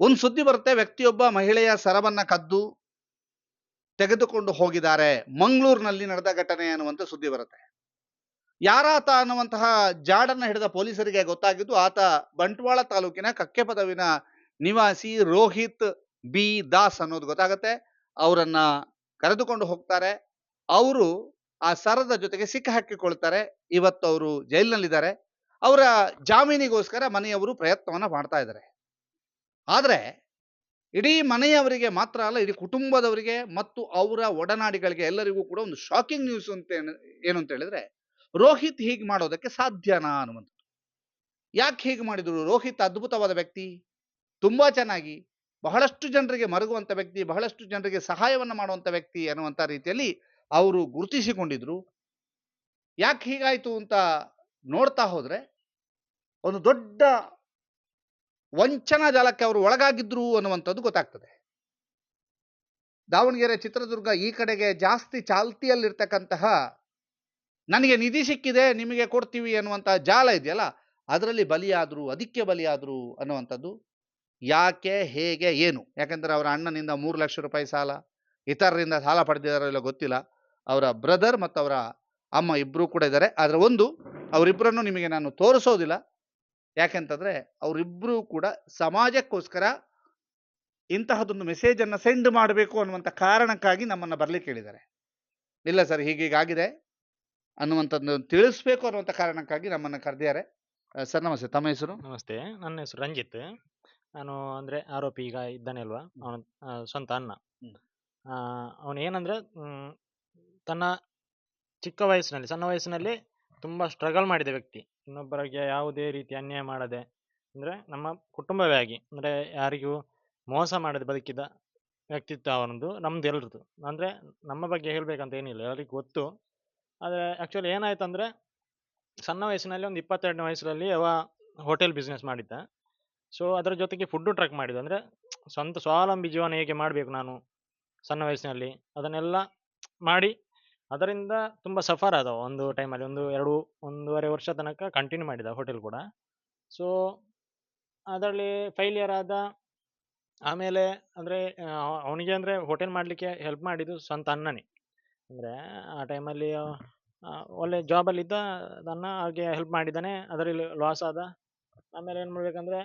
ಒಂದು ಸುದ್ದಿ ಬರುತ್ತೆ, ವ್ಯಕ್ತಿಯೊಬ್ಬ ಮಹಿಳೆಯ ಸರವನ್ನ ಕದ್ದು ತೆಗೆದುಕೊಂಡು ಹೋಗಿದ್ದಾರೆ. ಮಂಗಳೂರಿನಲ್ಲಿ ನಡೆದ ಘಟನೆ ಅನ್ನುವಂಥ ಸುದ್ದಿ ಬರುತ್ತೆ. ಯಾರಾತ ಅನ್ನುವಂತಹ ಜಾಡನ್ನ ಹಿಡಿದ ಪೊಲೀಸರಿಗೆ ಗೊತ್ತಾಗಿದ್ದು, ಆತ ಬಂಟ್ವಾಳ ತಾಲೂಕಿನ ಕಕ್ಕೆ ಪದವಿನ ನಿವಾಸಿ ರೋಹಿತ್ ಬಿ ದಾಸ್ ಅನ್ನೋದು ಗೊತ್ತಾಗತ್ತೆ. ಅವರನ್ನ ಕರೆದುಕೊಂಡು ಹೋಗ್ತಾರೆ. ಅವರು ಆ ಸರದ ಜೊತೆಗೆ ಸಿಕ್ಕ ಹಾಕಿಕೊಳ್ತಾರೆ. ಇವತ್ತು ಅವರು ಜೈಲಿನಲ್ಲಿದ್ದಾರೆ. ಅವರ ಜಾಮೀನಿಗೋಸ್ಕರ ಮನೆಯವರು ಪ್ರಯತ್ನವನ್ನ ಮಾಡ್ತಾ ಇದ್ದಾರೆ. ಆದ್ರೆ ಇಡೀ ಮನೆಯವರಿಗೆ ಮಾತ್ರ ಅಲ್ಲ, ಇಡೀ ಕುಟುಂಬದವರಿಗೆ ಮತ್ತು ಅವರ ಒಡನಾಡಿಗಳಿಗೆ ಎಲ್ಲರಿಗೂ ಕೂಡ ಒಂದು ಶಾಕಿಂಗ್ ನ್ಯೂಸ್ ಅಂತ ಏನ್- ಅಂತ ಹೇಳಿದ್ರೆ ರೋಹಿತ್ ಹೀಗೆ ಮಾಡೋದಕ್ಕೆ ಸಾಧ್ಯನಾ ಅನ್ನುವಂಥದ್ದು. ಯಾಕೆ ಹೀಗೆ ಮಾಡಿದ್ರು? ರೋಹಿತ್ ಅದ್ಭುತವಾದ ವ್ಯಕ್ತಿ, ತುಂಬಾ ಚೆನ್ನಾಗಿ, ಬಹಳಷ್ಟು ಜನರಿಗೆ ಮರಗುವಂಥ ವ್ಯಕ್ತಿ, ಬಹಳಷ್ಟು ಜನರಿಗೆ ಸಹಾಯವನ್ನು ಮಾಡುವಂಥ ವ್ಯಕ್ತಿ ಅನ್ನುವಂಥ ರೀತಿಯಲ್ಲಿ ಅವರು ಗುರುತಿಸಿಕೊಂಡಿದ್ರು. ಯಾಕೆ ಹೀಗಾಯಿತು ಅಂತ ನೋಡ್ತಾ ಹೋದರೆ, ಒಂದು ದೊಡ್ಡ ವಂಚನಾ ಜಾಲಕ್ಕೆ ಅವರು ಒಳಗಾಗಿದ್ರು ಅನ್ನುವಂಥದ್ದು ಗೊತ್ತಾಗ್ತದೆ. ದಾವಣಗೆರೆ ಚಿತ್ರದುರ್ಗ ಈ ಕಡೆಗೆ ಜಾಸ್ತಿ ಚಾಲ್ತಿಯಲ್ಲಿರ್ತಕ್ಕಂತಹ ನನಗೆ ನಿಧಿ ಸಿಕ್ಕಿದೆ, ನಿಮಗೆ ಕೊಡ್ತೀವಿ ಅನ್ನುವಂಥ ಜಾಲ ಇದೆಯಲ್ಲ, ಅದರಲ್ಲಿ ಬಲಿಯಾದ್ರು, ಅದಕ್ಕೆ ಬಲಿಯಾದ್ರು ಅನ್ನುವಂಥದ್ದು ಯಾಕೆ, ಹೇಗೆ, ಏನು? ಯಾಕಂದ್ರೆ ಅವರ ಅಣ್ಣನಿಂದ ಮೂರು ಲಕ್ಷ ರೂಪಾಯಿ ಸಾಲ, ಇತರರಿಂದ ಸಾಲ ಪಡೆದಿದ್ದಾರೋ ಇಲ್ಲ ಗೊತ್ತಿಲ್ಲ. ಅವರ ಬ್ರದರ್ ಮತ್ತು ಅವರ ಅಮ್ಮ ಇಬ್ಬರು ಕೂಡ ಇದ್ದಾರೆ. ಆದರೆ ಒಂದು ಅವರಿಬ್ಬರನ್ನು ನಿಮಗೆ ನಾನು ತೋರಿಸೋದಿಲ್ಲ. ಯಾಕೆಂತಂದ್ರೆ ಅವರಿಬ್ಬರೂ ಕೂಡ ಸಮಾಜಕ್ಕೋಸ್ಕರ ಇಂತಹದೊಂದು ಮೆಸೇಜ್ ಅನ್ನ ಸೆಂಡ್ ಮಾಡಬೇಕು ಅನ್ನುವಂಥ ಕಾರಣಕ್ಕಾಗಿ ನಮ್ಮನ್ನ ಬರ್ಲಿಕ್ಕೆ ಹೇಳಿದ್ದಾರೆ ಇಲ್ಲ ಸರ್ ಹೀಗೀಗಾಗಿದೆ. ಅನ್ನುವಂಥದ್ದು ತಿಳಿಸ್ಬೇಕು ಅನ್ನುವಂಥ ಕಾರಣಕ್ಕಾಗಿ ನಮ್ಮನ್ನ ಕರೆದಿದ್ದಾರೆ. ಸರ್ ನಮಸ್ತೆ. ತಮ್ಮ ಹೆಸರು? ನಮಸ್ತೆ. ನನ್ನ ಹೆಸರು ರಂಜಿತ್. ನಾನು ಅಂದರೆ ಆರೋಪಿ ಈಗ ಇದ್ದಾನೆ ಅಲ್ವಾ? ಅವನ ಸ್ವಂತ ಅಣ್ಣ. ಅವನೇನಂದ್ರೆ ಅವನು ಏನಂದರೆ ತನ್ನ ಚಿಕ್ಕ ವಯಸ್ಸಿನಲ್ಲಿ ಸಣ್ಣ ವಯಸ್ಸಿನಲ್ಲಿ ತುಂಬ ಸ್ಟ್ರಗಲ್ ಮಾಡಿದ ವ್ಯಕ್ತಿ. ಇನ್ನೊಬ್ಬರಿಗೆ ಯಾವುದೇ ರೀತಿ ಅನ್ಯಾಯ ಮಾಡದೆ, ಅಂದರೆ ನಮ್ಮ ಕುಟುಂಬವೇ ಆಗಿ, ಅಂದರೆ ಯಾರಿಗೂ ಮೋಸ ಮಾಡದೆ ಬದುಕಿದ ವ್ಯಕ್ತಿತ್ವ ಅವನದು ನಮ್ದು ಎಲ್ರದ್ದು. ಅಂದರೆ ನಮ್ಮ ಬಗ್ಗೆ ಹೇಳಬೇಕಂತ ಏನಿಲ್ಲ, ಎಲ್ಲರಿಗೂ ಗೊತ್ತು. ಆದರೆ ಆ್ಯಕ್ಚುಲಿ ಏನಾಯ್ತು ಅಂದರೆ, ಸಣ್ಣ ವಯಸ್ಸಿನಲ್ಲಿ ಒಂದು ಇಪ್ಪತ್ತೆರಡನೇ ವಯಸ್ಸಲ್ಲಿ ಅವ ಹೋಟೆಲ್ ಬಿಸ್ನೆಸ್ ಮಾಡಿದ್ದ. ಸೊ ಅದರ ಜೊತೆಗೆ ಫುಡ್ಡು ಟ್ರಕ್ ಮಾಡಿದ. ಅಂದರೆ ಸ್ವಂತ ಸ್ವಾವಲಂಬಿ ಜೀವನ ಹೇಗೆ ಮಾಡಬೇಕು ನಾನು ಸಣ್ಣ ವಯಸ್ಸಿನಲ್ಲಿ, ಅದನ್ನೆಲ್ಲ ಮಾಡಿ ಅದರಿಂದ ತುಂಬ ಸಫರ್ ಆದವ. ಒಂದು ಟೈಮಲ್ಲಿ ಒಂದು ಎರಡು ಒಂದೂವರೆ ವರ್ಷ ತನಕ ಕಂಟಿನ್ಯೂ ಮಾಡಿದ ಹೋಟೆಲ್ ಕೂಡ. ಸೊ ಅದರಲ್ಲಿ ಫೈಲಿಯರ್ ಆದ ಆಮೇಲೆ ಅಂದರೆ ಅವನಿಗೆ ಅಂದರೆ ಹೋಟೆಲ್ ಮಾಡಲಿಕ್ಕೆ ಹೆಲ್ಪ್ ಮಾಡಿದ್ದು ಸ್ವಂತ ಅಣ್ಣನೇ. ಅಂದರೆ ಆ ಟೈಮಲ್ಲಿ ಒಳ್ಳೆ ಜಾಬಲ್ಲಿದ್ದ ನನ್ನ ಹಾಗೆ ಹೆಲ್ಪ್ ಮಾಡಿದ್ದಾನೆ. ಅದರಲ್ಲಿ ಲಾಸ್ ಆದ. ಆಮೇಲೆ ಏನು ಮಾಡಬೇಕಂದ್ರೆ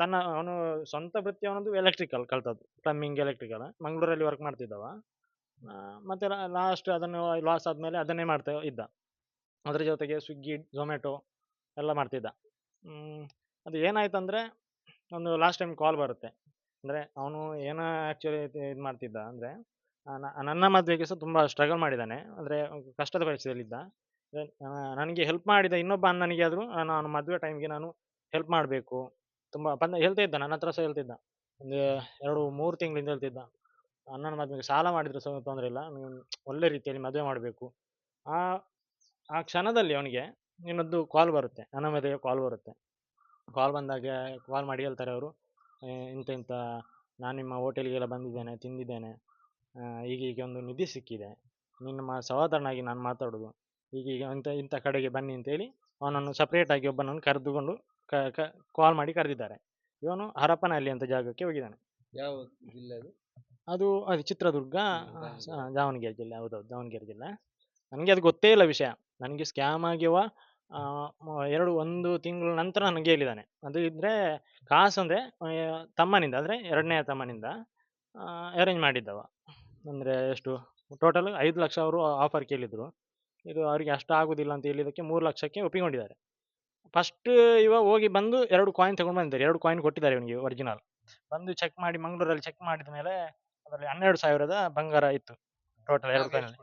ತನ್ನ ಅವನು ಸ್ವಂತ ವೃತ್ತಿ ಅವನದು ಎಲೆಕ್ಟ್ರಿಕಲ್ ಕಲ್ತದ್ದು. ಪ್ಲಮ್ಮಿಂಗ್ ಎಲೆಕ್ಟ್ರಿಕಲ್ ಮಂಗಳೂರಲ್ಲಿ ವರ್ಕ್ ಮಾಡ್ತಿದ್ದವ. ಮತ್ತೆ ಲಾಸ್ಟ್ ಅದನ್ನು ಲಾಸ್ ಆದಮೇಲೆ ಅದನ್ನೇ ಮಾಡ್ತಾ ಇದ್ದ. ಅದ್ರ ಜೊತೆಗೆ ಸ್ವಿಗ್ಗಿ ಝೊಮ್ಯಾಟೊ ಎಲ್ಲ ಮಾಡ್ತಿದ್ದ. ಅದು ಏನಾಯ್ತಂದರೆ ಒಂದು ಲಾಸ್ಟ್ ಟೈಮ್ ಕಾಲ್ ಬರುತ್ತೆ. ಅಂದರೆ ಅವನು ಏನೋ ಆ್ಯಕ್ಚುಲಿ ಇದು ಮಾಡ್ತಿದ್ದ ಅಂದರೆ ನನ್ನ ಮದುವೆಗೆ ಸಹ ತುಂಬ ಸ್ಟ್ರಗಲ್ ಮಾಡಿದ್ದಾನೆ ಅಂದರೆ ಕಷ್ಟದ ಪರಿಸ್ಥಿತಿಯಲ್ಲಿದ್ದ. ನನಗೆ ಹೆಲ್ಪ್ ಮಾಡಿದ ಇನ್ನೊಬ್ಬ ಅಣ್ಣನಿಗೆ ಆದರೂ ನಾನು ಮದುವೆ ಟೈಮ್ಗೆ ನಾನು ಹೆಲ್ಪ್ ಮಾಡಬೇಕು. ತುಂಬ, ಬಂದ, ಹೇಳ್ತಾ ಇದ್ದ, ನನ್ನ ಹತ್ರ ಸಹ ಹೇಳ್ತಿದ್ದ. ಒಂದು ಎರಡು, ಮೂರು ತಿಂಗಳಿಂದ ಹೇಳ್ತಿದ್ದ. ಅಣ್ಣನ ಮದುವೆಗೆ ಸಾಲ ಮಾಡಿದ್ರು ಸಹ ತೊಂದರೆ ಇಲ್ಲ. ನೀವು ಒಳ್ಳೆ ರೀತಿಯಲ್ಲಿ ಮದುವೆ ಮಾಡಬೇಕು. ಆ ಆ ಕ್ಷಣದಲ್ಲಿ ಅವನಿಗೆ ಇನ್ನೊಂದು ಕಾಲ್ ಬರುತ್ತೆ. ನನ್ನ ಮದುವೆಗೆ ಕಾಲ್ ಬರುತ್ತೆ. ಕಾಲ್ ಬಂದಾಗ ಕಾಲ್ ಮಾಡಿ ಹೇಳ್ತಾರೆ ಅವರು. ಇಂಥ ಇಂಥ ನಾನು ನಿಮ್ಮ ಹೋಟೆಲ್ಗೆಲ್ಲ ಬಂದಿದ್ದೇನೆ, ತಿಂದಿದ್ದೇನೆ. ಈಗ ಈಗ ಒಂದು ನಿಧಿ ಸಿಕ್ಕಿದೆ. ನಿಮ್ಮ ಸಹೋದರನಾಗಿ ನಾನು ಮಾತಾಡೋದು. ಈಗ ಇಂಥ ಇಂಥ ಕಡೆಗೆ ಬನ್ನಿ ಅಂತೇಳಿ ಅವನನ್ನು ಸಪ್ರೇಟಾಗಿ ಒಬ್ಬನನ್ನು ಕರೆದುಕೊಂಡು ಕ ಕ ಕಾಲ್ ಮಾಡಿ ಕರೆದಿದ್ದಾರೆ. ಇವನು ಹರಪನಹಳ್ಳಿ ಅಂತ ಜಾಗಕ್ಕೆ ಹೋಗಿದ್ದಾನೆ. ಯಾವ ಜಿಲ್ಲೆ ಅದು? ಅದು ಅದು ಚಿತ್ರದುರ್ಗ ದಾವಣಗೆರೆ ಜಿಲ್ಲೆ ಹೌದೌದು ದಾವಣಗೆರೆ ಜಿಲ್ಲೆ. ನನಗೆ ಅದು ಗೊತ್ತೇ ಇಲ್ಲ ವಿಷಯ. ನನಗೆ ಸ್ಕ್ಯಾಮ್ ಆಗಿವ ಎರಡು ಒಂದು ತಿಂಗಳ ನಂತರ ನನಗೆ ಹೇಳಿದ್ದಾನೆ ಅದು ಇದ್ರೆ ಕಾಸು ಅಂದರೆ ತಮ್ಮನಿಂದ ಅಂದರೆ ಎರಡನೇ ತಮ್ಮನಿಂದ ಅರೇಂಜ್ ಮಾಡಿದ್ದವ. ಅಂದರೆ ಎಷ್ಟು ಟೋಟಲ್ ಐದು ಲಕ್ಷ ಅವರು ಆಫರ್ ಕೇಳಿದರು. ಇದು ಅವರಿಗೆ ಅಷ್ಟು ಆಗೋದಿಲ್ಲ ಅಂತ ಹೇಳಿದ್ದಕ್ಕೆ ಮೂರು ಲಕ್ಷಕ್ಕೆ ಒಪ್ಪಿಕೊಂಡಿದ್ದಾರೆ. ಫಸ್ಟ್ ಇವ ಹೋಗಿ ಬಂದು ಎರಡು ಕಾಯಿನ್ ತಗೊಂಡು ಬಂದಿದ್ದಾರೆ. ಎರಡು ಕಾಯಿನ್ ಕೊಟ್ಟಿದ್ದಾರೆ ಇವನಿಗೆ ಒರಿಜಿನಲ್ ಬಂದು ಚೆಕ್ ಮಾಡಿ ಮಂಗಳೂರಲ್ಲಿ ಚೆಕ್ ಮಾಡಿದ ಮೇಲೆ ಅದರಲ್ಲಿ ಹನ್ನೆರಡು ಸಾವಿರದ ಬಂಗಾರ ಇತ್ತು ಟೋಟಲ್ ಎರಡು ಕಾಯಿನ್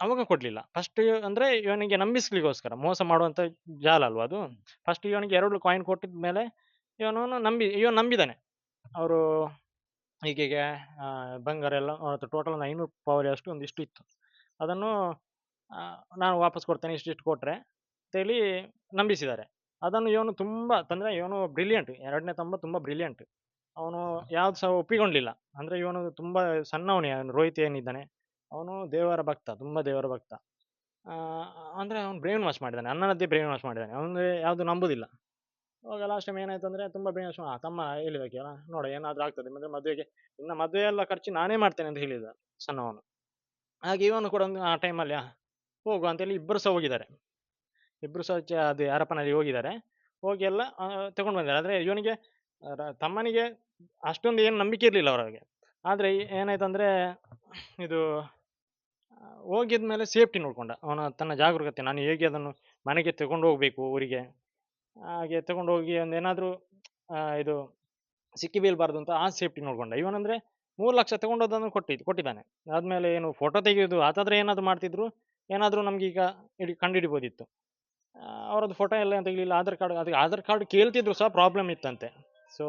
ಅವಾಗ ಕೊಡ್ಲಿಲ್ಲ. ಫಸ್ಟ್ ಅಂದ್ರೆ ಇವನಿಗೆ ನಂಬಿಸ್ಲಿಕ್ಕೋಸ್ಕರ ಮೋಸ ಮಾಡುವಂತ ಜಾಲ ಅಲ್ವಾ ಅದು? ಫಸ್ಟ್ ಇವನಿಗೆ ಎರಡು ಕಾಯಿನ್ ಕೊಟ್ಟಿದ ಮೇಲೆ ಇವನು ನಂಬಿ ಇವನು ನಂಬಿದಾನೆ. ಅವರು ಹೀಗೆ ಬಂಗಾರ ಎಲ್ಲ ಟೋಟಲ್ ಒಂದು ಐನೂರು ಪವರ್ ಅಷ್ಟು ಒಂದಿಷ್ಟು ಇತ್ತು. ಅದನ್ನು ನಾನು ವಾಪಸ್ ಕೊಡ್ತೇನೆ ಇಷ್ಟಿಷ್ಟು ಕೊಟ್ರೆ ಅಂತೇಳಿ ನಂಬಿಸಿದ್ದಾರೆ. ಅದನ್ನು ಇವನು ತುಂಬ ತಂದ್ರೆ ಇವನು ಬ್ರಿಲಿಯಂಟ್ ಎರಡನೇ ತಂಬ ತುಂಬ ಬ್ರಿಲಿಯಂಟ್ ಅವನು ಯಾವ್ದು ಸಹ ಒಪ್ಪಿಕೊಂಡಿಲ್ಲ ಅಂದ್ರೆ ಇವನು ತುಂಬಾ ಸಣ್ಣವನೇ ಅವನು ರೋಹಿತ್ ಏನಿದ್ದಾನೆ. ಅವನು ದೇವರ ಭಕ್ತ ತುಂಬಾ ದೇವರ ಭಕ್ತ. ಅಂದರೆ ಅವನು ಬ್ರೈನ್ ವಾಶ್ ಮಾಡಿದ್ದಾನೆ ಅನ್ನನದ್ದೇ ಬ್ರೈನ್ ವಾಶ್ ಮಾಡಿದ್ದಾನೆ ಅವನು ಯಾವುದು ನಂಬುದಿಲ್ಲ. ಅವಾಗ ಲಾಸ್ಟ್ ಟೈಮ್ ಏನಾಯ್ತು ಅಂದ್ರೆ ತುಂಬಾ ವಾಶ್ ಹಾಂ ತಮ್ಮ ಹೇಳಿದಕ್ಕೆಲ್ಲ ನೋಡ ಏನಾದರೂ ಆಗ್ತದೆ ಮತ್ತೆ ಮದುವೆಗೆ ಇನ್ನ ಮದುವೆ ಎಲ್ಲ ಖರ್ಚು ನಾನೇ ಮಾಡ್ತೇನೆ ಅಂತ ಹೇಳಿದ ಸಣ್ಣವನು. ಹಾಗೆ ಇವನು ಕೂಡ ಒಂದು ಆ ಟೈಮಲ್ಲಿ ಹೋಗು ಅಂತೇಳಿ ಇಬ್ಬರು ಸಹ ಹೋಗಿದ್ದಾರೆ. ಇಬ್ಬರು ಸಹ ಅದು ಯಾರಪ್ಪನಲ್ಲಿ ಹೋಗಿದ್ದಾರೆ. ಹೋಗಿ ಎಲ್ಲ ತಗೊಂಡು ಬಂದಿದ್ದಾರೆ. ಆದರೆ ಇವನಿಗೆ ತಮ್ಮನಿಗೆ ಅಷ್ಟೊಂದು ಏನು ನಂಬಿಕೆ ಇರಲಿಲ್ಲ ಅವರಿಗೆ ಆದರೆ ಏನಾಯ್ತು ಅಂದರೆ ಇದು ಹೋಗಿದ ಮೇಲೆ ಸೇಫ್ಟಿ ನೋಡಿಕೊಂಡ. ಅವನ ತನ್ನ ಜಾಗರೂಕತೆ ನಾನು ಹೇಗೆ ಅದನ್ನು ಮನೆಗೆ ತಗೊಂಡು ಹೋಗಬೇಕು ಊರಿಗೆ? ಹಾಗೆ ತಗೊಂಡು ಹೋಗಿ ಒಂದು ಏನಾದರೂ ಇದು ಸಿಕ್ಕಿ ಬೀಳಬಾರ್ದು ಅಂತ ಆ ಸೇಫ್ಟಿ ನೋಡ್ಕೊಂಡ. ಇವನಂದರೆ ಮೂರು ಲಕ್ಷ ತಗೊಂಡೋದನ್ನು ಕೊಟ್ಟಿದ್ದು ಕೊಟ್ಟಿದ್ದಾನೆ. ಆದ್ಮೇಲೆ ಏನು ಫೋಟೋ ತೆಗೆಯೋದು ಆತಾದರೆ ಏನಾದರೂ ಮಾಡ್ತಿದ್ರು, ಏನಾದರೂ ನಮಗೆ ಈಗ ಇಡಿ ಕಂಡುಹಿಡಿಬೋದಿತ್ತು ಅವರದ್ದು ಫೋಟೋ ಎಲ್ಲ ತೆಗಿಲಿಲ್ಲ, ಆಧಾರ್ ಕಾರ್ಡ್ ಅದಕ್ಕೆ ಆಧಾರ್ ಕಾರ್ಡ್ ಕೇಳ್ತಿದ್ರು ಸಹ ಪ್ರಾಬ್ಲಮ್ ಇತ್ತಂತೆ. ಸೊ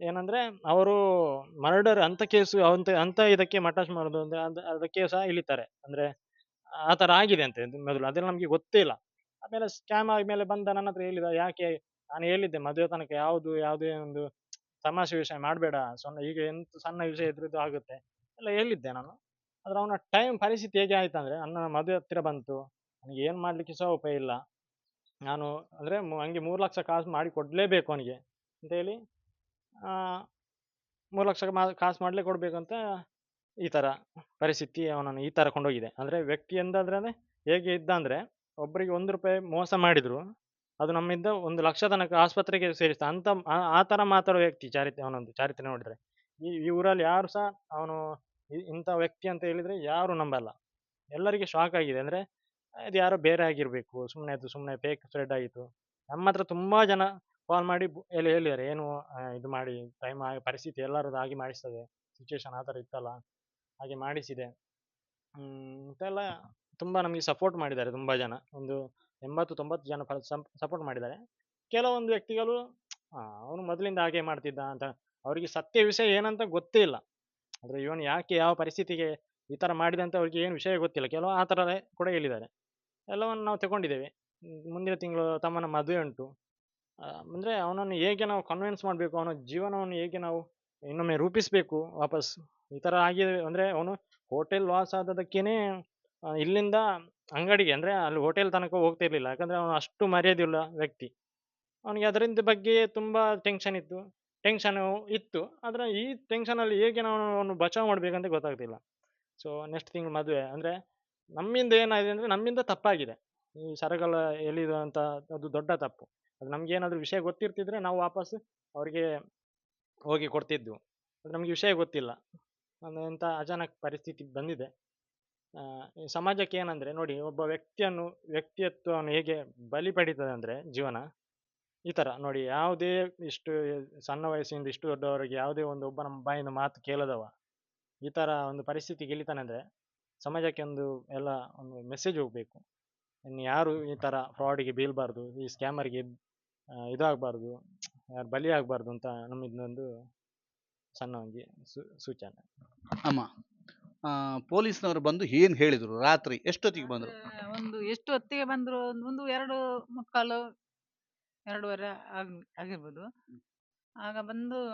ಏನಂದ್ರೆ ಅವರು ಮರ್ಡರ್ ಅಂತ ಕೇಸು ಅಂತ ಅಂತ ಇದಕ್ಕೆ ಮಟಾಶ್ ಮಾಡೋದು ಅಂದ್ರೆ ಅದು ಅದಕ್ಕೆ ಸಹ ಇಳಿತಾರೆ. ಅಂದ್ರೆ ಆ ಥರ ಆಗಿದೆ ಅಂತೆ ಮೊದಲು. ಅದೆಲ್ಲ ನಮಗೆ ಗೊತ್ತೇ ಇಲ್ಲ. ಆಮೇಲೆ ಸ್ಕ್ಯಾಮ್ ಆದ್ಮೇಲೆ ಬಂದ ನನ್ನ ಹತ್ರ ಹೇಳಿದ, ಯಾಕೆ? ನಾನು ಹೇಳಿದ್ದೆ ಮದುವೆ ತನಕ ಯಾವುದು, ಯಾವುದೇ ಒಂದು ತಮಾಷೆ ವಿಷಯ ಮಾಡಬೇಡ. ಸಣ್ಣ, ಈಗ ಎಂತ ಸಣ್ಣ ವಿಷಯ ಇದ್ರದ್ದು ಆಗುತ್ತೆ. ಎಲ್ಲ ಹೇಳಿದ್ದೆ ನಾನು. ಆದರೆ ಅವನ ಟೈಮ್ ಪರಿಸ್ಥಿತಿ ಹೇಗೆ ಆಯ್ತಂದ್ರೆ ನನ್ನ ಮದುವೆ ಹತ್ತಿರ ಬಂತು. ನನಗೆ ಏನು ಮಾಡ್ಲಿಕ್ಕೆ ಸಹ ಉಪಾಯ ಇಲ್ಲ. ನಾನು, ಅಂದ್ರೆ ಹಂಗೆ ಮೂರು ಲಕ್ಷ ಕಾಸು ಮಾಡಿ ಕೊಡ್ಲೇಬೇಕು ಅವನಿಗೆ. ಅಂತ ಹೇಳಿ ಆ, ಮೂರು ಲಕ್ಷ ಮಾ- ಕಾಸು ಮಾಡಲೇ ಕೊಡಬೇಕಂತ ಈ ತರ ಪರಿಸ್ಥಿತಿ ಅವನನ್ನು ಈ ತರ ಕೊಂಡೋಗಿದೆ. ಅಂದ್ರೆ ವ್ಯಕ್ತಿ ಎಂದಾದ್ರೆ ಹೇಗೆ ಇದ್ದ ಅಂದರೆ ಒಬ್ಬರಿಗೆ ಒಂದು ರೂಪಾಯಿ ಮೋಸ ಮಾಡಿದ್ರು ಅದು ನಮ್ಮಿಂದ ಒಂದು ಲಕ್ಷ ತನಕ ಆಸ್ಪತ್ರೆಗೆ ಸೇರಿಸ್ತಾ ಅಂತ ಆ- ಥರ ಮಾತಾಡೋ ವ್ಯಕ್ತಿ ಚಾರಿತ್ರೆ ಅವನೊಂದು ಚಾರಿತ್ರೆ ನೋಡಿದ್ರೆ. ಈ ಈ ಊರಲ್ಲಿ ಯಾರು ಸಹ ಅವನು ಇಂಥ ವ್ಯಕ್ತಿ ಅಂತ ಹೇಳಿದ್ರೆ ಯಾರು ನಂಬಲ್ಲ. ಎಲ್ಲರಿಗೆ ಶಾಕ್ ಆಗಿದೆ. ಅಂದ್ರೆ ಇದು ಯಾರೋ ಬೇರೆ ಆಗಿರಬೇಕು. ಸುಮ್ಮನೆ ಅದು ಸುಮ್ಮನೆ ಫೇಕ್ ಸ್ಪ್ರೆಡ್ ಆಯಿತು ನಮ್ಮ ಹತ್ರ ತುಂಬಾ ಜನ ಕಾಲ್ ಮಾಡಿ ಎಲ್ಲಿ ಹೇಳಿ ಹೇಳಿದ್ದಾರೆ ಏನು ಇದು ಮಾಡಿ, ಟೈಮ್ ಆಗಿ ಪರಿಸ್ಥಿತಿ ಎಲ್ಲರದ್ದು ಹಾಗೆ ಮಾಡಿಸ್ತದೆ. ಸಿಚುವೇಶನ್ ಆ ಥರ ಇತ್ತಲ್ಲ, ಹಾಗೆ ಮಾಡಿಸಿದೆ. ಇಂಥೆಲ್ಲ ತುಂಬ ನಮಗೆ ಸಪೋರ್ಟ್ ಮಾಡಿದ್ದಾರೆ ತುಂಬ ಜನ. ಒಂದು ಎಂಬತ್ತು, ತೊಂಬತ್ತು ಜನ ಸಪೋರ್ಟ್ ಮಾಡಿದ್ದಾರೆ. ಕೆಲವೊಂದು ವ್ಯಕ್ತಿಗಳು ಅವನು ಮೊದಲಿಂದ ಹಾಗೆ ಮಾಡ್ತಿದ್ದ ಅಂತ, ಅವರಿಗೆ ಸತ್ಯ ವಿಷಯ ಏನಂತ ಗೊತ್ತೇ ಇಲ್ಲ. ಆದರೆ ಇವನು ಯಾಕೆ ಯಾವ ಪರಿಸ್ಥಿತಿಗೆ ಈ ಥರ ಮಾಡಿದೆ ಅಂತ ಅವ್ರಿಗೆ ಏನು ವಿಷಯ ಗೊತ್ತಿಲ್ಲ. ಕೆಲವು ಆ ಥರ ಕೂಡ ಹೇಳಿದ್ದಾರೆ. ಎಲ್ಲವನ್ನು ನಾವು ತಗೊಂಡಿದ್ದೇವೆ. ಮುಂದಿನ ತಿಂಗಳು ತಮ್ಮನ ಮದುವೆ ಉಂಟು. ಅಂದ್ರೆ ಅವನನ್ನು ಹೇಗೆ ನಾವು ಕನ್ವಿನ್ಸ್ ಮಾಡಬೇಕು? ಅವನ ಜೀವನವನ್ನು ಹೇಗೆ ನಾವು ಇನ್ನೊಮ್ಮೆ ರೂಪಿಸಬೇಕು ವಾಪಸ್? ಈ ಥರ ಆಗಿದೆ ಅಂದ್ರೆ ಅವನು ಹೋಟೆಲ್ ಲಾಸ್ ಆದದಕ್ಕೇನೆ ಇಲ್ಲಿಂದ ಅಂಗಡಿಗೆ ಅಂದ್ರೆ ಅಲ್ಲಿ ಹೋಟೆಲ್ ತನಕ ಹೋಗ್ತಾ ಯಾಕಂದರೆ ಅವನು ಅಷ್ಟು ಮರ್ಯಾದೆಯುಳ್ಳ ವ್ಯಕ್ತಿ. ಅವನಿಗೆ ಅದರಿಂದ ಬಗ್ಗೆ ತುಂಬಾ ಟೆನ್ಷನ್ ಇತ್ತು. ಟೆನ್ಷನ್ ಇತ್ತು. ಆದರೆ ಈ ಟೆನ್ಷನ್ ಅಲ್ಲಿ ಹೇಗೆ ನಾವು ಅವನು ಬಚಾವ್ ಮಾಡಬೇಕಂತ ಗೊತ್ತಾಗ್ತಿಲ್ಲ. ಸೊ ನೆಕ್ಸ್ಟ್ ತಿಂಗಳು ಮದುವೆ. ಅಂದ್ರೆ ನಮ್ಮಿಂದ ಏನಾಗಿದೆ ಅಂದ್ರೆ ನಮ್ಮಿಂದ ತಪ್ಪಾಗಿದೆ. ಈ ಎಳಿದು ಅಂತ ಅದು ದೊಡ್ಡ ತಪ್ಪು. ನಮ್ಗೆ ಏನಾದ್ರು ವಿಷಯ ಗೊತ್ತಿರ್ತಿದ್ರೆ ನಾವು ವಾಪಸ್ ಅವರಿಗೆ ಹೋಗಿ ಕೊಡ್ತಿದ್ವು. ಅದು ನಮ್ಗೆ ವಿಷಯ ಗೊತ್ತಿಲ್ಲ. ಎಂತ ಅಚಾನಕ್ ಪರಿಸ್ಥಿತಿ ಬಂದಿದೆ. ಸಮಾಜಕ್ಕೆ ಏನಂದ್ರೆ ನೋಡಿ, ಒಬ್ಬ ವ್ಯಕ್ತಿಯನ್ನು, ವ್ಯಕ್ತಿತ್ವವನ್ನು ಹೇಗೆ ಬಲಿ ಪಡೀತದೆ ಅಂದ್ರೆ ಜೀವನ, ಈ ತರ ನೋಡಿ, ಯಾವುದೇ ಇಷ್ಟು ಸಣ್ಣ ವಯಸ್ಸಿಂದ ಇಷ್ಟು ದೊಡ್ಡವರಿಗೆ ಯಾವುದೇ ಒಂದು ಒಬ್ಬ ನಮ್ಮ ಬಾಯಿಂದ ಮಾತು ಕೇಳದವ, ಈ ತರ ಒಂದು ಪರಿಸ್ಥಿತಿ ಗೆಲಿತಾನೆ ಅಂದ್ರೆ ಸಮಾಜಕ್ಕೆ ಒಂದು ಎಲ್ಲ ಒಂದು ಮೆಸೇಜ್ ಹೋಗ್ಬೇಕು. ಇನ್ನು ಯಾರು ಈ ತರ ಫ್ರಾಡಿಗೆ ಬೀಳ್ಬಾರ್ದು, ಈ ಸ್ಕ್ಯಾಮರ್ಗೆ ಇದಾಗಬಾರ್ದು. ಯಾರು ಬಲಿ ಆಗಬಾರ್ದು ಅಂತ ನಮ್ಮಿದೊಂದು ಸಣ್ಣ ಒಂದು ಸೂ- ಸೂಚನೆ. ಅಮ್ಮ ಆ, ಪೊಲೀಸ್ನವರು ಬಂದು ಏನ್ ಹೇಳಿದ್ರು ರಾತ್ರಿ? ಎಷ್ಟೊತ್ತಿಗೆ ಬಂದ್ರು? ಒಂದು ಎಷ್ಟು ಹೊತ್ತಿಗೆ ಬಂದ್ರು? ಒಂದು- ಎರಡು ಮುಕ್ಕಾಲು ಎರಡೂವರೆ ಆಗ್ ಆಗಿರ್ಬೋದು. ಆಗ ಬಂದು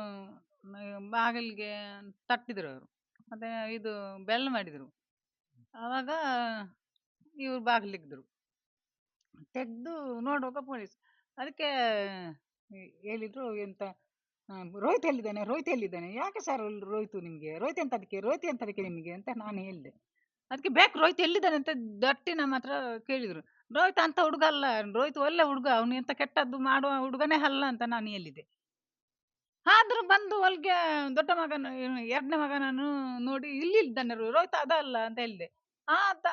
ಬಾಗಿಲಿಗೆ ತಟ್ಟಿದ್ರು ಅವರು. ಮತ್ತೆ ಇದು ಬೆಲ್ ಮಾಡಿದ್ರು. ಆವಾಗ ಇವ್ರು ಬಾಗಿಲಿಗಿದ್ರು ತೆಗೆದು ನೋಡುವಾಗ ಪೊಲೀಸ್. ಅದಕ್ಕೆ ಹೇಳಿದ್ರು ಎಂತ ರೋಹಿತ್ ಎಲ್ಲಿದ್ದಾನೆ ರೋಹಿತ್ ಎಲ್ಲಿದ್ದಾನೆ? ಯಾಕೆ ಸರ್ ರೋಹಿತ್ ನಿಮಗೆ? ರೋಹಿತ್ ಅಂತ ಅದಕ್ಕೆ, ರೋಹಿತ್ ಅಂತ ಅದಕ್ಕೆ ನಿಮಗೆ ಅಂತ ನಾನು ಹೇಳಿದೆ. ಅದಕ್ಕೆ ಬೇಕು ರೋಹಿತ್ ಎಲ್ಲಿದ್ದಾನೆ ಅಂತ ದಟ್ಟಿ ನಮ್ಮ ಹತ್ರ ಕೇಳಿದ್ರು. ರೋಹಿತ್ ಅಂತ ಹುಡುಗ ಅಲ್ಲ, ರೋಹಿತ್ ಒಳ್ಳೆ ಹುಡುಗ, ಅವನು ಎಂತ ಕೆಟ್ಟದ್ದು ಮಾಡುವ ಹುಡುಗನೇ ಅಲ್ಲ ಅಂತ ನಾನು ಹೇಳಿದೆ ಆದ್ರೂ ಬಂದು ಒಳಗೆ ದೊಡ್ಡ ಮಗನ, ಎರಡನೇ ಮಗನನ್ನು ನೋಡಿ ಇಲ್ಲಿ ಇದ್ದಾನೆ ರೋಹಿತ್ ರೋಹಿತ್ ಅದಲ್ಲ ಅಂತ ಹೇಳಿದೆ.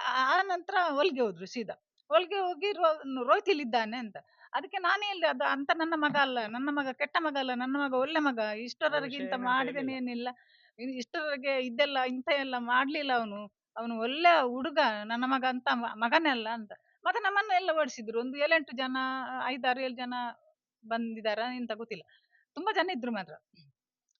ಆ ನಂತರ ಒಳಗೆ ಹೋದ್ರು ಸೀದಾ. ಒಳಗೆ ಹೋಗಿ ರೋ- ರೋಹಿತ್ ಇಲ್ಲಿದ್ದಾನೆ ಅಂತ. ಅದಕ್ಕೆ ನಾನೇ ಇಲ್ಲ ಅದು ಅಂತ ನನ್ನ ಮಗ ಅಲ್ಲ ನನ್ನ ಮಗ ಕೆಟ್ಟ ಮಗ ಅಲ್ಲ ನನ್ನ ಮಗ ಒಳ್ಳೆ ಮಗ ಇಷ್ಟರವರೆಗೆ ಮಾಡಿದನೇನಿಲ್ಲ ಇಂತ ಇಷ್ಟರವರೆಗೆ ಇದೆಲ್ಲ ಇಂಥ ಎಲ್ಲ ಮಾಡ್ಲಿಲ್ಲ ಅವನು. ಅವನು ಒಳ್ಳೆ ಹುಡುಗ ನನ್ನ ಮಗ ಅಂತ ಮಗನೇ ಅಲ್ಲ ಅಂತ. ಮತ್ತೆ ನಮ್ಮನ್ನು ಎಲ್ಲ ಓಡಿಸಿದ್ರು. ಒಂದು ಏಳೆಂಟು ಜನ ಐದಾರು ಏಳು ಜನ ಬಂದಿದಾರ ಅಂತ ಗೊತ್ತಿಲ್ಲ. ತುಂಬಾ ಜನ ಇದ್ರು ಮಾತ್ರ.